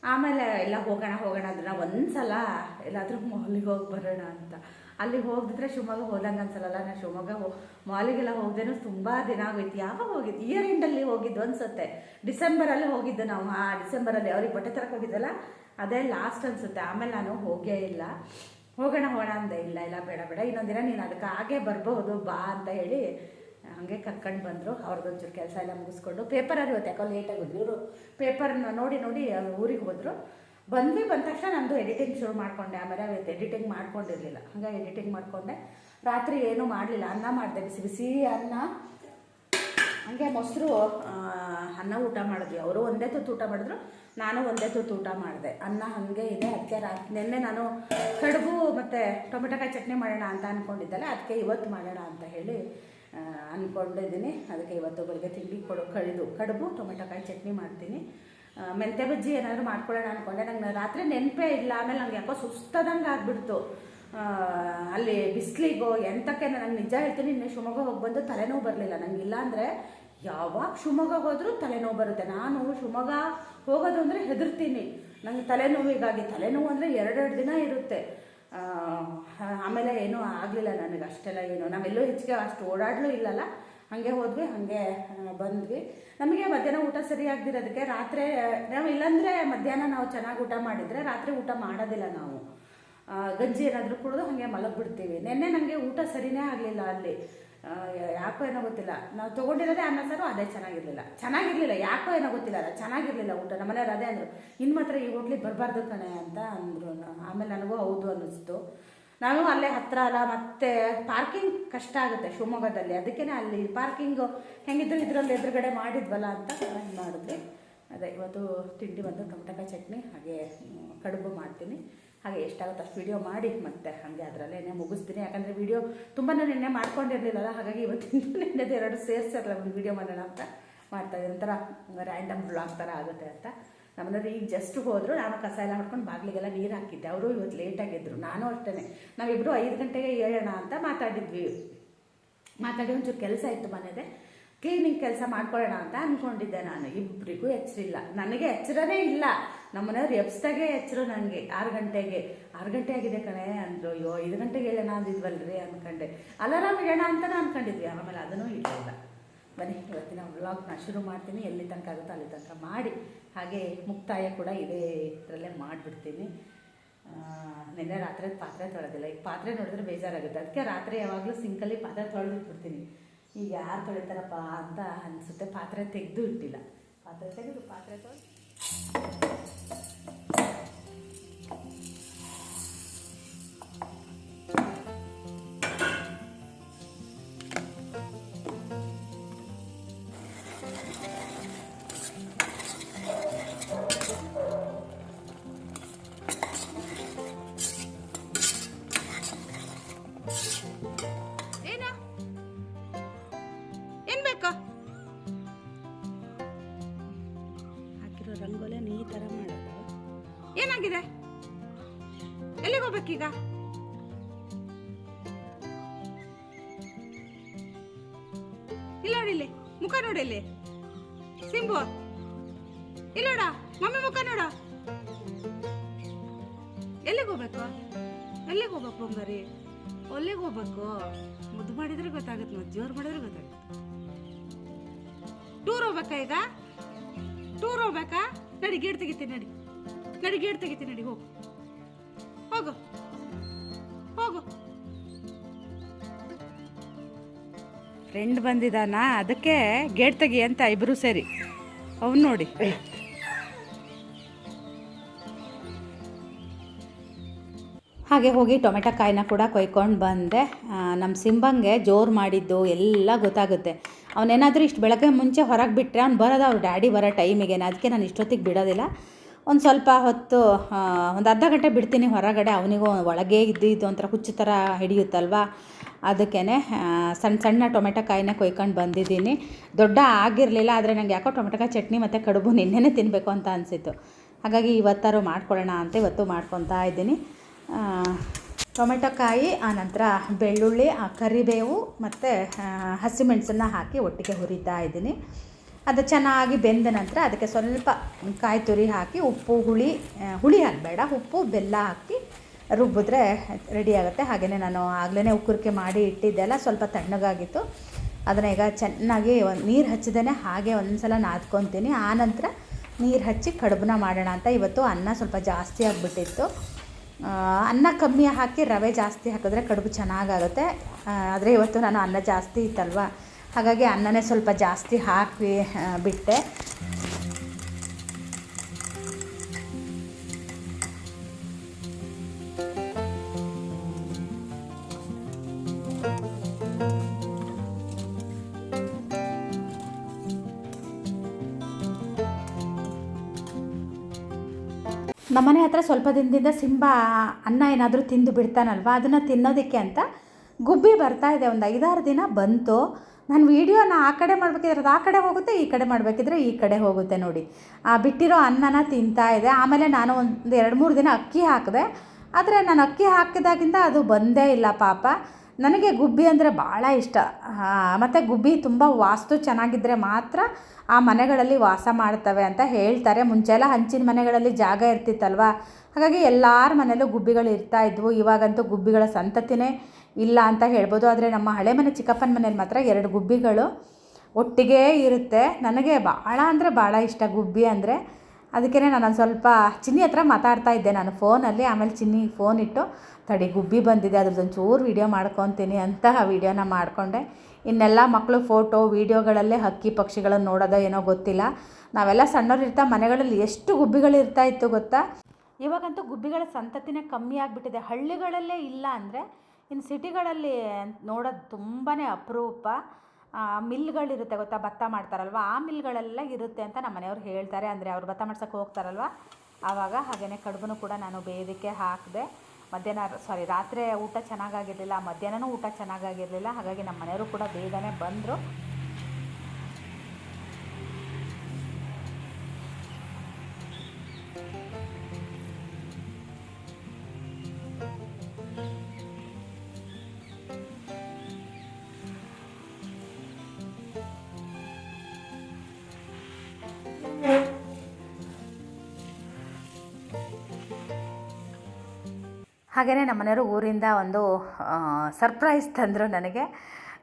ಆಮೇಲೆ ಎಲ್ಲ ಹೋಗೋಣ ಹೋಗೋಣ ಅಂದ್ರೆ. ಒಂದ್ಸಲ ಎಲ್ಲಾದರೂ ಮಾಲಿಗೆ ಹೋಗಿ ಬರೋಣ ಅಂತ. ಅಲ್ಲಿ ಹೋಗಿದ್ರೆ ಶಿವಮೊಗ್ಗ ಹೋದಂಗೆ ಅನ್ಸಲ್ಲ ನಾನು ಶಿವಮೊಗ್ಗ ಹೋ, ಮಾಲಿಗೆಲ್ಲ ಹೋಗ್ದೇನು ತುಂಬ ದಿನ ಆಗೋಯ್ತು. ಯಾವಾಗ ಹೋಗಿದ್ದು ಇಯರ್ ಎಂಡಲ್ಲಿ ಹೋಗಿದ್ದು ಅನ್ಸುತ್ತೆ. ಡಿಸೆಂಬರಲ್ಲಿ ಹೋಗಿದ್ದು ನಾವು. ಆ ಡಿಸೆಂಬರಲ್ಲಿ ಅವ್ರಿಗೆ ಬಟ್ಟೆ ತರಕ್ಕೆ ಹೋಗಿದ್ದಲ್ಲ? ಅದೇ ಲಾಸ್ಟ್ ಅನ್ಸುತ್ತೆ. ಆಮೇಲೆ ನಾನು ಹೋಗೇ ಇಲ್ಲ. ಹೋಗೋಣ ಹೋಣ ಅಂದೆ. ಇಲ್ಲ ಇಲ್ಲ, ಬೇಡ ಬೇಡ. ಇನ್ನೊಂದಿನ ನೀನು ಅದಕ್ಕೆ ಹಾಗೆ ಬರಬಹುದು, ಬಾ ಅಂತ ಹೇಳಿ ಹಾಗೆ ಕರ್ಕೊಂಡು ಬಂದರು. ಅವ್ರದ್ದೊಂಚೂರು ಕೆಲಸ ಎಲ್ಲ ಮುಗಿಸ್ಕೊಂಡು. ಪೇಪರಲ್ಲಿ ಇವತ್ತು ಯಾಕೋ ಲೇಟಾಗಿ ಹೋದ್ರು ಇವರು ಪೇಪರ್ನ ನೋಡಿ ನೋಡಿ ಊರಿಗೆ ಹೋದರು. ಬಂದ್ವಿ, ಬಂದ ತಕ್ಷಣ ನಂದು ಎಡಿಟಿಂಗ್ ಶುರು ಮಾಡಿಕೊಂಡೆ. ಆಮೇಲೆ ಎಡಿಟಿಂಗ್ ಮಾಡ್ಕೊಂಡಿರಲಿಲ್ಲ. ಹಾಗೆ ಎಡಿಟಿಂಗ್ ಮಾಡಿಕೊಂಡೆ. ರಾತ್ರಿ ಏನೂ ಮಾಡಲಿಲ್ಲ. ಅನ್ನ ಮಾಡಿದೆ. ಬಿಸಿ ಬಿಸಿ ಅನ್ನ. ಹಂಗೆ ಮೊಸರು ಅನ್ನ ಊಟ ಮಾಡಿದ್ವಿ. ಅವರು ಒಂದೇ ತುತ್ತು ಊಟ ಮಾಡಿದ್ರು. ನಾನು ಒಂದೇ ತುತ್ತು ಊಟ ಮಾಡಿದೆ. ಅನ್ನ ಹಾಗೆ ಇದೆ. ಅದಕ್ಕೆ ರಾತ್ರಿ ನಿನ್ನೆ ನಾನು ಕಡುಬು ಮತ್ತು ಟೊಮೆಟೊಕಾಯಿ ಚಟ್ನಿ ಮಾಡೋಣ ಅಂತ ಅಂದ್ಕೊಂಡಿದ್ದಲ್ಲ ಅದಕ್ಕೆ ಇವತ್ತು ಮಾಡೋಣ ಅಂತ ಹೇಳಿ ಅಂದ್ಕೊಂಡಿದ್ದೀನಿ ಅದಕ್ಕೆ ಇವತ್ತು ಬೆಳಗ್ಗೆ ತಿಂಡಿ ಕೊಡು ಕಡಿದು ಕಡುಬು, ಟೊಮೆಟೊಕಾಯಿ ಚಟ್ನಿ ಮಾಡ್ತೀನಿ. ಆ, ಮೆಂತ್ಯ ಬಜ್ಜಿ ಏನಾದರೂ ಮಾಡ್ಕೊಳ್ಳೋಣ ಅನ್ಕೊಂಡೆ. ನಂಗೆ ರಾತ್ರಿ ನೆನಪೇ ಇಲ್ಲ. ಆಮೇಲೆ ನಂಗೆ ಯಾಕೋ ಸುಸ್ತದಂಗೆ ಆಗಿಬಿಡ್ತು. ಅಲ್ಲಿ ಬಿಸಿಲಿಗೋ ಎಂತಕ್ಕೆ ನಂಗೆ ನಿಜ ಹೇಳ್ತೀನಿ. ಇನ್ನು ಶಿವಮೊಗ್ಗ ಹೋಗಿ ಬಂದು ತಲೆನೋವು ಬರಲಿಲ್ಲ. ನಂಗೆ ಇಲ್ಲ ಅಂದರೆ ಯಾವಾಗ ಶಿವಮೊಗ್ಗ ಹೋದರೂ ತಲೆನೋವು ಬರುತ್ತೆ. ನಾನು ಶಿವಮೊಗ್ಗ ಹೋಗೋದು ಅಂದರೆ ಹೆದರ್ತೀನಿ. ನಂಗೆ ತಲೆನೋವಿಗಾಗಿ ತಲೆನೋವು ಅಂದರೆ ಎರಡೆರಡು ದಿನ ಇರುತ್ತೆ. ಆಮೇಲೆ ಏನೂ ಆಗಲಿಲ್ಲ ನನಗೆ. ಅಷ್ಟೆಲ್ಲ ಏನು. ನಾವೆಲ್ಲೂ ಹೆಚ್ಚಿಗೆ ಅಷ್ಟು ಓಡಾಡಲೂ ಇಲ್ಲಲ್ಲ. ಹಾಗೆ ಹೋದ್ವಿ, ಹಾಗೆ ಬಂದ್ವಿ. ನಮಗೆ ಮಧ್ಯಾಹ್ನ ಊಟ ಸರಿಯಾಗ್ದಿರೋದಕ್ಕೆ ರಾತ್ರಿ ನಾವು ಇಲ್ಲಾಂದರೆ ಮಧ್ಯಾಹ್ನ ನಾವು ಚೆನ್ನಾಗಿ ಊಟ ಮಾಡಿದರೆ ರಾತ್ರಿ ಊಟ ಮಾಡೋದಿಲ್ಲ ನಾವು. ಗಂಜಿ ಏನಾದರೂ ಕುಡಿದು ಹಾಗೆ ಮಲಗಿಬಿಡ್ತೀವಿ. ನಿನ್ನೆ ನನಗೆ ಊಟ ಸರಿನೇ ಆಗಲಿಲ್ಲ ಅಲ್ಲಿ. ಯಾಕೋ ಏನೋ ಗೊತ್ತಿಲ್ಲ. ನಾವು ತೊಗೊಂಡಿರೋದೇ ಅನ್ನ ಸಾರು, ಅದೇ ಚೆನ್ನಾಗಿರಲಿಲ್ಲ. ಚೆನ್ನಾಗಿರಲಿಲ್ಲ, ಯಾಕೋ ಏನೋ ಗೊತ್ತಿಲ್ಲ, ಅಲ್ಲ, ಚೆನ್ನಾಗಿರಲಿಲ್ಲ ಊಟ. ನಮ್ಮನೆಯವ್ರು ಅದೇ ಅಂದರು. ಇನ್ನು ಮಾತ್ರ ಈ ಹೋಟ್ಲಿಗೆ ಬರಬಾರ್ದು ಕಣೆ ಅಂತ ಅಂದರು ಆಮೇಲೆ ನನಗೂ ಹೌದು ಅನ್ನಿಸ್ತು. ನಾವು ಅಲ್ಲೇ ಹತ್ತಿರ ಅಲ್ಲ, ಮತ್ತೆ ಪಾರ್ಕಿಂಗ್ ಕಷ್ಟ ಆಗುತ್ತೆ ಶಿವಮೊಗ್ಗದಲ್ಲಿ. ಅದಕ್ಕೆ ಅಲ್ಲಿ ಪಾರ್ಕಿಂಗು ಹೆಂಗಿದ್ರು ಇದರಲ್ಲಿ ಎದುರುಗಡೆ ಮಾಡಿದ್ವಲ್ಲ ಅಂತ ಇದು ಮಾಡಿದ್ವಿ. ಅದೇ, ಇವತ್ತು ತಿಂಡಿ ಬಂದು ಟೊಮಟಕ ಚಟ್ನಿ, ಹಾಗೆ ಕಡುಬು ಮಾಡ್ತೀನಿ. ಹಾಗೆ ಎಷ್ಟಾಗುತ್ತೆ ಅಷ್ಟು ವಿಡಿಯೋ ಮಾಡಿ ಮತ್ತೆ ಹಾಗೆ ಅದರಲ್ಲೇ ಮುಗಿಸ್ತೀನಿ. ಯಾಕಂದರೆ ವಿಡಿಯೋ ತುಂಬಾ ನಿನ್ನೆ ಮಾಡ್ಕೊಂಡಿರಲಿಲ್ಲಲ್ಲ ಹಾಗಾಗಿ ಇವತ್ತಿಂದ ನಿನ್ನೆದು ಎರಡು ಸೇರಿಸಿರಲ್ಲ ಒಂದು ವಿಡಿಯೋ ಮಾಡೋಣ ಅಂತ ಮಾಡ್ತಾಯಿದ್ದೀನಿ ಒಂಥರ ರ್ಯಾಂಡಮ್ ಬ್ಲಾಗ್ ಥರ ಆಗುತ್ತೆ ಅಂತ. ನಮ್ಮನೆಯವ್ರು ಈಗ ಜಸ್ಟ್ ಹೋದರು, ನಾನು ಕಸ ಎಲ್ಲ ಹೊಡ್ಕೊಂಡು ಬಾಗಿಲಿಗೆಲ್ಲ ನೀರು ಹಾಕಿದ್ದೆ. ಅವರು ಇವತ್ತು ಲೇಟಾಗಿದ್ದರು ನಾನು ಅಷ್ಟೇ ನಾವಿಬ್ಬರು ಐದು ಗಂಟೆಗೆ ಹೇಳೋಣ ಅಂತ ಮಾತಾಡಿದ್ವಿ. ಮಾತಾಡಿ ಒಂಚೂರು ಕೆಲಸ ಇತ್ತು ಮನೆಯದೇ ಕ್ಲೀನಿಂಗ್ ಕೆಲಸ ಮಾಡ್ಕೊಳ್ಳೋಣ ಅಂತ ಅಂದ್ಕೊಂಡಿದ್ದೆ ನಾನು. ಇಬ್ಬರಿಗೂ ಎಚ್ಚರಿಲ್ಲ ನನಗೆ ಎಚ್ಚರನೇ ಇಲ್ಲ. ನಮ್ಮನೆಯವ್ರು ಎಬ್ಸ್ದಾಗೆ ಎಚ್ಚರು ನನಗೆ ಆರು ಗಂಟೆಗೆ. ಆರು ಗಂಟೆ ಆಗಿದೆ ಕಣೆ ಅಂದರು. ಅಯ್ಯೋ, ಐದು ಗಂಟೆಗೆ ಹೇಳೋಣ ಅಂದಿದ್ವಲ್ರಿ ಅಂದ್ಕೊಂಡೆ ಅಲಾರಾಮ್ ಇಡೋಣ ನಾನು ಅಂದ್ಕೊಂಡಿದ್ವಿ ಆಮೇಲೆ ಅದನ್ನೂ ಇಡಲಿಲ್ಲ. ಬನ್ನಿ, ಇವತ್ತಿನ ವ್ಲಾಗ್ನ ಶುರು ಮಾಡ್ತೀನಿ. ಎಲ್ಲಿ ತನಕ ಆಗುತ್ತೋ ಅಲ್ಲಿ ತನಕ ಮಾಡಿ. ಹಾಗೆ ಮುಕ್ತಾಯ ಕೂಡ ಇದೇ ಇದರಲ್ಲೇ ಮಾಡಿಬಿಡ್ತೀನಿ. ನಿನ್ನೆ ರಾತ್ರಿ ಪಾತ್ರೆ ತೊಳೆದಿಲ್ಲ. ಈಗ ಪಾತ್ರೆ ನೋಡಿದ್ರೆ ಬೇಜಾರಾಗುತ್ತೆ. ಅದಕ್ಕೆ ರಾತ್ರಿ ಯಾವಾಗಲೂ ಸಿಂಕಲ್ಲಿ ಪಾತ್ರೆ ತೊಳೆದಿಟ್ಬಿಡ್ತೀನಿ ಈಗ ಯಾರು ತೊಳಿತಾರಪ್ಪ ಅಂತ ಅನಿಸುತ್ತೆ. ಪಾತ್ರೆ ತೆಗೆದು ಇಟ್ಟಿಲ್ಲ. ಪಾತ್ರೆ ತೆಗೆದು ಪಾತ್ರೆ ತೊಳೆದು ಏನಾಗಿದೆ? ಎಲ್ಲಿಗೆ ಹೋಗ್ಬೇಕೀಗ? ಇಲ್ಲ ಇಲ್ಲಿ, ಮುಖ ನೋಡಿ ಇಲ್ಲಿ. ಸಿಂಬು ಇಲ್ಲ ನೋಡ ಮಮ್ಮಿ ಮುಖ ನೋಡ. ಎಲ್ಲಿಗೆ ಹೋಗ್ಬೇಕು? ಎಲ್ಲಿಗೆ ಹೋಗ್ಬೇಕು ಬಂಗಾರಿ ಅಲ್ಲಿಗೆ ಹೋಗ್ಬೇಕು? ಮುದ್ದು ಮಾಡಿದ್ರೆ ಗೊತ್ತಾಗುತ್ತೆ, ಮತ್ತೆ ಜೋರು ಮಾಡಿದ್ರೆ ಗೊತ್ತಾಗುತ್ತೆ. ಟೂರ್ ಹೋಗ್ಬೇಕಾ ಈಗ? ಟೂರ್ ಹೋಗ್ಬೇಕಾ? ನಡಿ ಗೇಟ್ ತೆಗಿತೀನಿ, ನಡಿ. ನಡಿ ಗೇಟ್ ತೆಗಿತೀನಿ ನಡಿ ಹೋಗು. ಹೋಗು. ಹೋಗು. ಫ್ರೆಂಡ್ ಬಂದಿದ್ದಾನ ಅದಕ್ಕೆ ಗೇಟ್ ತೆಗಿ ಅಂತ ಇಬ್ಬರು ಸೇರಿ. ಅವ್ನು ನೋಡಿ. ಹಾಗೆ ಹೋಗಿ ಟೊಮೆಟೊ ಕಾಯಿನ ಕೂಡ ಕೊಯ್ಕೊಂಡು ಬಂದೆ. ನಮ್ಮ ಸಿಂಬಂಗೆ ಜೋರು ಮಾಡಿದ್ದು ಎಲ್ಲ ಗೊತ್ತಾಗುತ್ತೆ. ಅವನೇನಾದರೂ ಇಷ್ಟು ಬೆಳಗ್ಗೆ ಮುಂಚೆ ಹೊರಗೆ ಬಿಟ್ಟರೆ ಅವ್ನು ಬರೋದು ಅವ್ರ ಡ್ಯಾಡಿ ಬರೋ ಟೈಮಿಗೆ ಅದಕ್ಕೆ ನಾನು ಇಷ್ಟೊತ್ತಿಗೆ ಬಿಡೋದಿಲ್ಲ. ಒಂದು ಸ್ವಲ್ಪ ಹೊತ್ತು ಒಂದು ಅರ್ಧ ಗಂಟೆ ಬಿಡ್ತೀನಿ ಹೊರಗಡೆ, ಅವನಿಗೂ ಒಳಗೆ ಇದ್ದಿದ್ದು ಒಂಥರ ಹುಚ್ಚು ಥರ ಹಿಡಿಯುತ್ತಲ್ವ? ಅದಕ್ಕೇ ಸಣ್ಣ ಸಣ್ಣ ಟೊಮೆಟೊ ಕಾಯಿನ ಕೊಯ್ಕೊಂಡು ಬಂದಿದ್ದೀನಿ. ದೊಡ್ಡ ಆಗಿರಲಿಲ್ಲ, ಆದರೆ ನನಗೆ ಯಾಕೋ ಟೊಮೆಟೊಕಾಯಿ ಚಟ್ನಿ ಮತ್ತು ಕಡುಬು ನಿನ್ನೆನೇ ತಿನ್ನಬೇಕು ಅಂತ ಅನಿಸಿತ್ತು. ಹಾಗಾಗಿ ಇವತ್ತಾರು ಮಾಡ್ಕೊಳ್ಳೋಣ ಅಂತ ಇವತ್ತು ಮಾಡ್ಕೊತಾ ಇದ್ದೀನಿ. ಟೊಮೆಟೊ ಕಾಯಿ ಆನಂತರ ಬೆಳ್ಳುಳ್ಳಿ ಕರಿಬೇವು ಮತ್ತು ಹಸಿಮೆಣಸನ್ನ ಹಾಕಿ ಒಟ್ಟಿಗೆ ಹುರಿತಾ ಇದ್ದೀನಿ. ಅದು ಚೆನ್ನಾಗಿ ಬೆಂದ ನಂತರ ಅದಕ್ಕೆ ಸ್ವಲ್ಪ ಕಾಯಿ ತುರಿ ಹಾಕಿ ಉಪ್ಪು, ಹುಳಿ ಹುಳಿ ಹಾಕಬೇಡ ಉಪ್ಪು, ಬೆಲ್ಲ ಹಾಕಿ ರುಬ್ಬಿದ್ರೆ ರೆಡಿ ಆಗುತ್ತೆ. ಹಾಗೆಯೇ ನಾನು ಆಗಲೇ ಉಕ್ಕುರಿಕೆ ಮಾಡಿ ಇಟ್ಟಿದ್ದೆಲ್ಲ ಸ್ವಲ್ಪ ತಣ್ಣಗಾಗಿತ್ತು. ಅದನ್ನು ಈಗ ಚೆನ್ನಾಗಿ ಒಂದು ನೀರು ಹಚ್ಚದೇ ಹಾಗೆ ಒಂದು ಸಲ ನಾದ್ಕೊತೀನಿ ಆನಂತರ ನೀರು ಹಚ್ಚಿ ಕಡುಬನ್ನ ಮಾಡೋಣ ಅಂತ ಇವತ್ತು ಅನ್ನ ಸ್ವಲ್ಪ ಜಾಸ್ತಿ ಆಗಿಬಿಟ್ಟಿತ್ತು. ಅನ್ನ ಕಮ್ಮಿ ಹಾಕಿ ರವೆ ಜಾಸ್ತಿ ಹಾಕಿದ್ರೆ ಕಡುಬು ಚೆನ್ನಾಗಾಗುತ್ತೆ. ಆದರೆ ಇವತ್ತು ನಾನು ಅನ್ನ ಜಾಸ್ತಿ ಇತ್ತಲ್ವ? ಹಾಗಾಗಿ ಅನ್ನನೇ ಸ್ವಲ್ಪ ಜಾಸ್ತಿ ಹಾಕಿ ಬಿಟ್ಟೆ. ನಮ್ಮನೆ ಹತ್ರ ಸ್ವಲ್ಪ ದಿನದಿಂದ ಸಿಂಬ ಅನ್ನ ಏನಾದರೂ ತಿಂದು ಬಿಡ್ತಾನಲ್ವ? ಅದನ್ನು ತಿನ್ನೋದಕ್ಕೆ ಅಂತ ಗುಬ್ಬಿ ಬರ್ತಾ ಇದೆ. ಒಂದು ಐದಾರು ದಿನ ಬಂತು. ನಾನು ವೀಡಿಯೋನ ಆ ಕಡೆ ಮಾಡಬೇಕಿದ್ರೆ ಅದು ಆ ಕಡೆ ಹೋಗುತ್ತೆ, ಈ ಕಡೆ ಮಾಡಬೇಕಿದ್ರೆ ಈ ಕಡೆ ಹೋಗುತ್ತೆ ನೋಡಿ. ಆ, ಬಿಟ್ಟಿರೋ ಅನ್ನನ ತಿಂತಾ ಇದೆ. ಆಮೇಲೆ ನಾನು ಒಂದು ಎರಡು ಮೂರು ದಿನ ಅಕ್ಕಿ ಹಾಕಿದೆ. ಆದರೆ ನಾನು ಅಕ್ಕಿ ಹಾಕಿದಾಗಿಂದ ಅದು ಬಂದೇ ಇಲ್ಲ ಪಾಪ. ನನಗೆ ಗುಬ್ಬಿ ಅಂದರೆ ಭಾಳ ಇಷ್ಟ. ಮತ್ತು ಗುಬ್ಬಿ ತುಂಬ ವಾಸ್ತು ಚೆನ್ನಾಗಿದ್ದರೆ ಮಾತ್ರ ಆ ಮನೆಗಳಲ್ಲಿ ವಾಸ ಮಾಡ್ತವೆ ಅಂತ ಹೇಳ್ತಾರೆ. ಮುಂಚೆ ಎಲ್ಲ ಹಂಚಿನ ಮನೆಗಳಲ್ಲಿ ಜಾಗ ಇರ್ತಿತ್ತಲ್ವ? ಹಾಗಾಗಿ ಎಲ್ಲರ ಮನೆಯಲ್ಲೂ ಗುಬ್ಬಿಗಳು ಇರ್ತಾ ಇದ್ವು. ಇವಾಗಂತೂ ಗುಬ್ಬಿಗಳ ಸಂತತಿನೇ ಇಲ್ಲ ಅಂತ ಹೇಳ್ಬೋದು. ಆದರೆ ನಮ್ಮ ಹಳೆ ಮನೆ ಚಿಕ್ಕಪ್ಪನ ಮನೇಲಿ ಮಾತ್ರ ಎರಡು ಗುಬ್ಬಿಗಳು ಒಟ್ಟಿಗೆ ಇರುತ್ತೆ. ನನಗೆ ಭಾಳ ಅಂದರೆ ಭಾಳ ಇಷ್ಟ ಗುಬ್ಬಿ ಅಂದರೆ. ಅದಕ್ಕೇ ನಾನು ಒಂದು ಸ್ವಲ್ಪ ಚಿನ್ನಿ ಹತ್ರ ಮಾತಾಡ್ತಾ ಇದ್ದೆ ನಾನು ಫೋನಲ್ಲಿ. ಆಮೇಲೆ ಚಿನ್ನಿ ಫೋನ್ ಇಟ್ಟು, ತಡಿ ಗುಬ್ಬಿ ಬಂದಿದೆ ಅದ್ರದ್ದೊಂದು ಚೂರು ವೀಡಿಯೋ ಮಾಡ್ಕೊತೀನಿ ಅಂತ ವೀಡಿಯೋನ ಮಾಡಿಕೊಂಡೆ. ಇನ್ನೆಲ್ಲ ಮಕ್ಕಳು ಫೋಟೋ ವೀಡಿಯೋಗಳಲ್ಲೇ ಹಕ್ಕಿ ಪಕ್ಷಿಗಳನ್ನು ನೋಡೋದೋ ಏನೋ ಗೊತ್ತಿಲ್ಲ. ನಾವೆಲ್ಲ ಸಣ್ಣವ್ರು ಇರ್ತಾ ಮನೆಗಳಲ್ಲಿ ಎಷ್ಟು ಗುಬ್ಬಿಗಳು ಇರ್ತಾ ಇತ್ತು ಗೊತ್ತಾ? ಇವಾಗಂತೂ ಗುಬ್ಬಿಗಳ ಸಂತತಿನೇ ಕಮ್ಮಿ ಆಗಿಬಿಟ್ಟಿದೆ. ಹಳ್ಳಿಗಳಲ್ಲೇ ಇಲ್ಲ ಅಂದರೆ ಇನ್ನು ಸಿಟಿಗಳಲ್ಲಿ ನೋಡೋದು ತುಂಬಾ ಅಪರೂಪ. ಮಿಲ್ಗಳಿರುತ್ತೆ ಗೊತ್ತಾ? ಭತ್ತ ಮಾಡ್ತಾರಲ್ವ? ಆ ಮಿಲ್ಗಳೆಲ್ಲ ಇರುತ್ತೆ ಅಂತ ನಮ್ಮ ಮನೆಯವ್ರು ಹೇಳ್ತಾರೆ. ಅಂದರೆ ಅವ್ರು ಭತ್ತ ಮಾಡ್ಸೋಕ್ಕೆ ಹೋಗ್ತಾರಲ್ವ? ಆವಾಗ ಹಾಗೆಯೇ ಕಡುಬನ್ನು ಕೂಡ ನಾನು ಬೇಯೋದಕ್ಕೆ ಹಾಕಿದೆ. ಮಧ್ಯಾಹ್ನ ಸಾರಿ ರಾತ್ರಿ ಊಟ ಚೆನ್ನಾಗಾಗಿರಲಿಲ್ಲ, ಮಧ್ಯಾಹ್ನನೂ ಊಟ ಚೆನ್ನಾಗಾಗಿರಲಿಲ್ಲ. ಹಾಗಾಗಿ ನಮ್ಮ ಮನೆಯವರು ಕೂಡ ಬೇಗನೆ ಬಂದರು. ಹಾಗೆಯೇ ನಮ್ಮನೆಯವರು ಊರಿಂದ ಒಂದು ಸರ್ಪ್ರೈಸ್ ತಂದರು ನನಗೆ.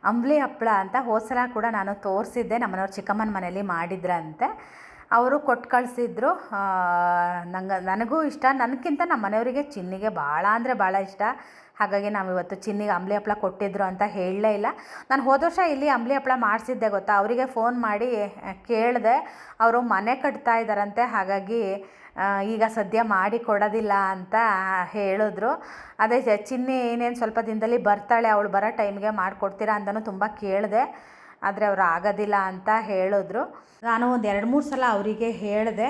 ಅಂಬ್ಲಿ ಹಪ್ಪಳ ಅಂತ ಹೋಸಲ ಕೂಡ ನಾನು ತೋರಿಸಿದ್ದೆ. ನಮ್ಮನೆಯವ್ರು ಚಿಕ್ಕಮ್ಮನ ಮನೇಲಿ ಮಾಡಿದ್ರಂತೆ. ಅವರು ಕೊಟ್ಟು ಕಳಿಸಿದ್ರು. ನಂಗೆ, ನನಗೂ ಇಷ್ಟ. ನನಗಿಂತ ನಮ್ಮ ಮನೆಯವರಿಗೆ ಚಿನ್ನಿಗೆ ಭಾಳ ಅಂದರೆ ಭಾಳ ಇಷ್ಟ. ಹಾಗಾಗಿ ನಾವು ಇವತ್ತು ಚಿನ್ನಿಗೆ ಅಂಬ್ಲಿ ಹಪ್ಪಳ ಕೊಟ್ಟಿದ್ರು ಅಂತ ಹೇಳಲೇ ಇಲ್ಲ. ನಾನು ಹೋದ ವರ್ಷ ಇಲ್ಲಿ ಅಂಬ್ಲಿ ಹಪ್ಪಳ ಮಾಡಿಸಿದ್ದೆ ಗೊತ್ತಾ? ಅವರಿಗೆ ಫೋನ್ ಮಾಡಿ ಕೇಳಿದೆ. ಅವರು ಮನೆ ಕಟ್ತಾ ಇದ್ದಾರಂತೆ. ಹಾಗಾಗಿ ಈಗ ಸದ್ಯ ಮಾಡಿ ಕೊಡೋದಿಲ್ಲ ಅಂತ ಹೇಳಿದ್ರು. ಅದೇ ಚಿನ್ನಿ ಏನೇನು ಸ್ವಲ್ಪ ದಿನದಲ್ಲಿ ಬರ್ತಾಳೆ, ಅವಳು ಬರೋ ಟೈಮ್ಗೆ ಮಾಡಿಕೊಡ್ತೀರಾ ಅಂತಲೂ ತುಂಬ ಕೇಳಿದೆ. ಆದರೆ ಅವರು ಆಗೋದಿಲ್ಲ ಅಂತ ಹೇಳಿದ್ರು. ನಾನು ಒಂದು ಎರಡು ಮೂರು ಸಲ ಅವರಿಗೆ ಹೇಳಿದೆ,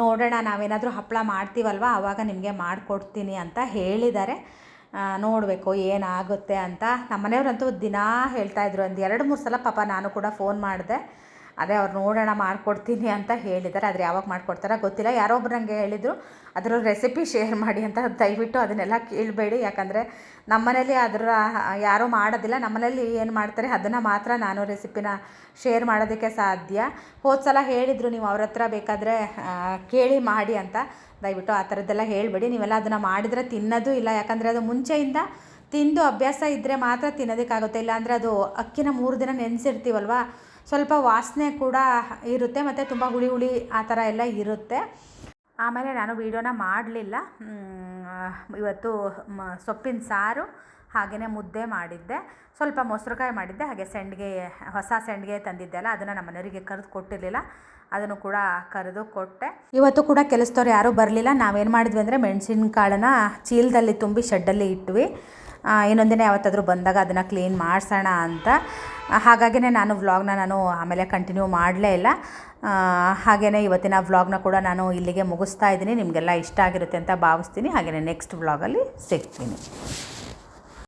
ನೋಡೋಣ ನಾವೇನಾದರೂ ಹಪ್ಪಳ ಮಾಡ್ತೀವಲ್ವ ಆವಾಗ ನಿಮಗೆ ಮಾಡಿಕೊಡ್ತೀನಿ ಅಂತ ಹೇಳಿದ್ದಾರೆ. ನೋಡಬೇಕು ಏನಾಗುತ್ತೆ ಅಂತ. ನಮ್ಮ ಮನೆಯವ್ರಂತೂ ದಿನಾ ಹೇಳ್ತಾಯಿದ್ರು ಒಂದು ಎರಡು ಮೂರು ಸಲ ಪಾಪ ನಾನು ಕೂಡ ಫೋನ್ ಮಾಡಿದೆ. ಅದೇ ಅವ್ರು ನೋಡೋಣ ಮಾಡಿಕೊಡ್ತೀನಿ ಅಂತ ಹೇಳಿದ್ದಾರೆ. ಆದರೆ ಯಾವಾಗ ಮಾಡಿಕೊಡ್ತಾರ ಗೊತ್ತಿಲ್ಲ. ಯಾರೋ ಒಬ್ರು ನನಗೆ ಹೇಳಿದರು ಅದರ ರೆಸಿಪಿ ಶೇರ್ ಮಾಡಿ ಅಂತ ದಯವಿಟ್ಟು ಅದನ್ನೆಲ್ಲ ಕೇಳಬೇಡಿ. ಯಾಕಂದರೆ ನಮ್ಮನೇಲಿ ಅದರ, ಯಾರೂ ಮಾಡೋದಿಲ್ಲ. ನಮ್ಮನೇಲಿ ಏನು ಮಾಡ್ತಾರೆ, ಅದನ್ನು ಮಾತ್ರ ನಾನು ರೆಸಿಪಿನ ಶೇರ್ ಮಾಡೋದಕ್ಕೆ ಸಾಧ್ಯ. ಹೋದ ಸಲ ಹೇಳಿದರು, ನೀವು ಅವ್ರ ಹತ್ರ ಬೇಕಾದರೆ ಕೇಳಿ ಮಾಡಿ ಅಂತ. ದಯವಿಟ್ಟು ಆ ಥರದ್ದೆಲ್ಲ ಹೇಳಬೇಡಿ. ನೀವೆಲ್ಲ ಅದನ್ನು ಮಾಡಿದರೆ ತಿನ್ನೋದು ಇಲ್ಲ. ಯಾಕಂದರೆ ಅದು ಮುಂಚೆಯಿಂದ ತಿಂದು ಅಭ್ಯಾಸ ಇದ್ದರೆ ಮಾತ್ರ ತಿನ್ನೋದಕ್ಕಾಗುತ್ತೆ. ಇಲ್ಲಾಂದರೆ ಅದು ಅಕ್ಕಿನ ಮೂರು ದಿನ ನೆನೆಸಿರ್ತೀವಲ್ವ? ಸ್ವಲ್ಪ ವಾಸನೆ ಕೂಡ ಇರುತ್ತೆ ಮತ್ತು ತುಂಬ ಹುಳಿ ಹುಳಿ ಆ ಥರ ಎಲ್ಲ ಇರುತ್ತೆ. ಆಮೇಲೆ ನಾನು ವೀಡಿಯೋನ ಮಾಡಲಿಲ್ಲ. ಇವತ್ತು ಮ, ಸೊಪ್ಪಿನ ಸಾರು ಹಾಗೆಯೇ ಮುದ್ದೆ ಮಾಡಿದ್ದೆ. ಸ್ವಲ್ಪ ಮೊಸರುಕಾಯಿ ಮಾಡಿದ್ದೆ, ಹಾಗೆ ಸೆಂಡಿಗೆ, ಹೊಸ ಸೆಂಡಿಗೆ ತಂದಿದ್ದೆ ಅಲ್ಲ, ಅದನ್ನು ನಮ್ಮ ಮನೆಯವರಿಗೆ ಕರೆದು ಕೊಟ್ಟಿರಲಿಲ್ಲ. ಅದನ್ನು ಕೂಡ ಕರೆದು ಕೊಟ್ಟೆ. ಇವತ್ತು ಕೂಡ ಕೆಲಸದವ್ರು ಯಾರೂ ಬರಲಿಲ್ಲ. ನಾವೇನು ಮಾಡಿದ್ವಿ ಅಂದರೆ ಮೆಣಸಿನ ಕಾಳನ್ನು ಚೀಲದಲ್ಲಿ ತುಂಬಿ ಶೆಡ್ಡಲ್ಲಿ ಇಟ್ವಿ. ಆ, ಇನ್ನೊಂದು ದಿನ ಯಾವತ್ತಾದರೂ ಬಂದಾಗ ಅದನ್ನು ಕ್ಲೀನ್ ಮಾಡಿಸೋಣ ಅಂತ. ಹಾಗಾಗಿನೇ ನಾನು ವ್ಲಾಗ್ನ ನಾನು ಆಮೇಲೆ ಕಂಟಿನ್ಯೂ ಮಾಡಲೇ ಇಲ್ಲ. ಹಾಗೆಯೇ ಇವತ್ತಿನ ವ್ಲಾಗ್ನ ಕೂಡ ನಾನು ಇಲ್ಲಿಗೆ ಮುಗಿಸ್ತಾ ಇದ್ದೀನಿ. ನಿಮಗೆಲ್ಲ ಇಷ್ಟ ಆಗಿರುತ್ತೆ ಅಂತ ಭಾವಿಸ್ತೀನಿ. ಹಾಗೆಯೇ ನೆಕ್ಸ್ಟ್ ವ್ಲಾಗಲ್ಲಿ ಸಿಗ್ತೀನಿ.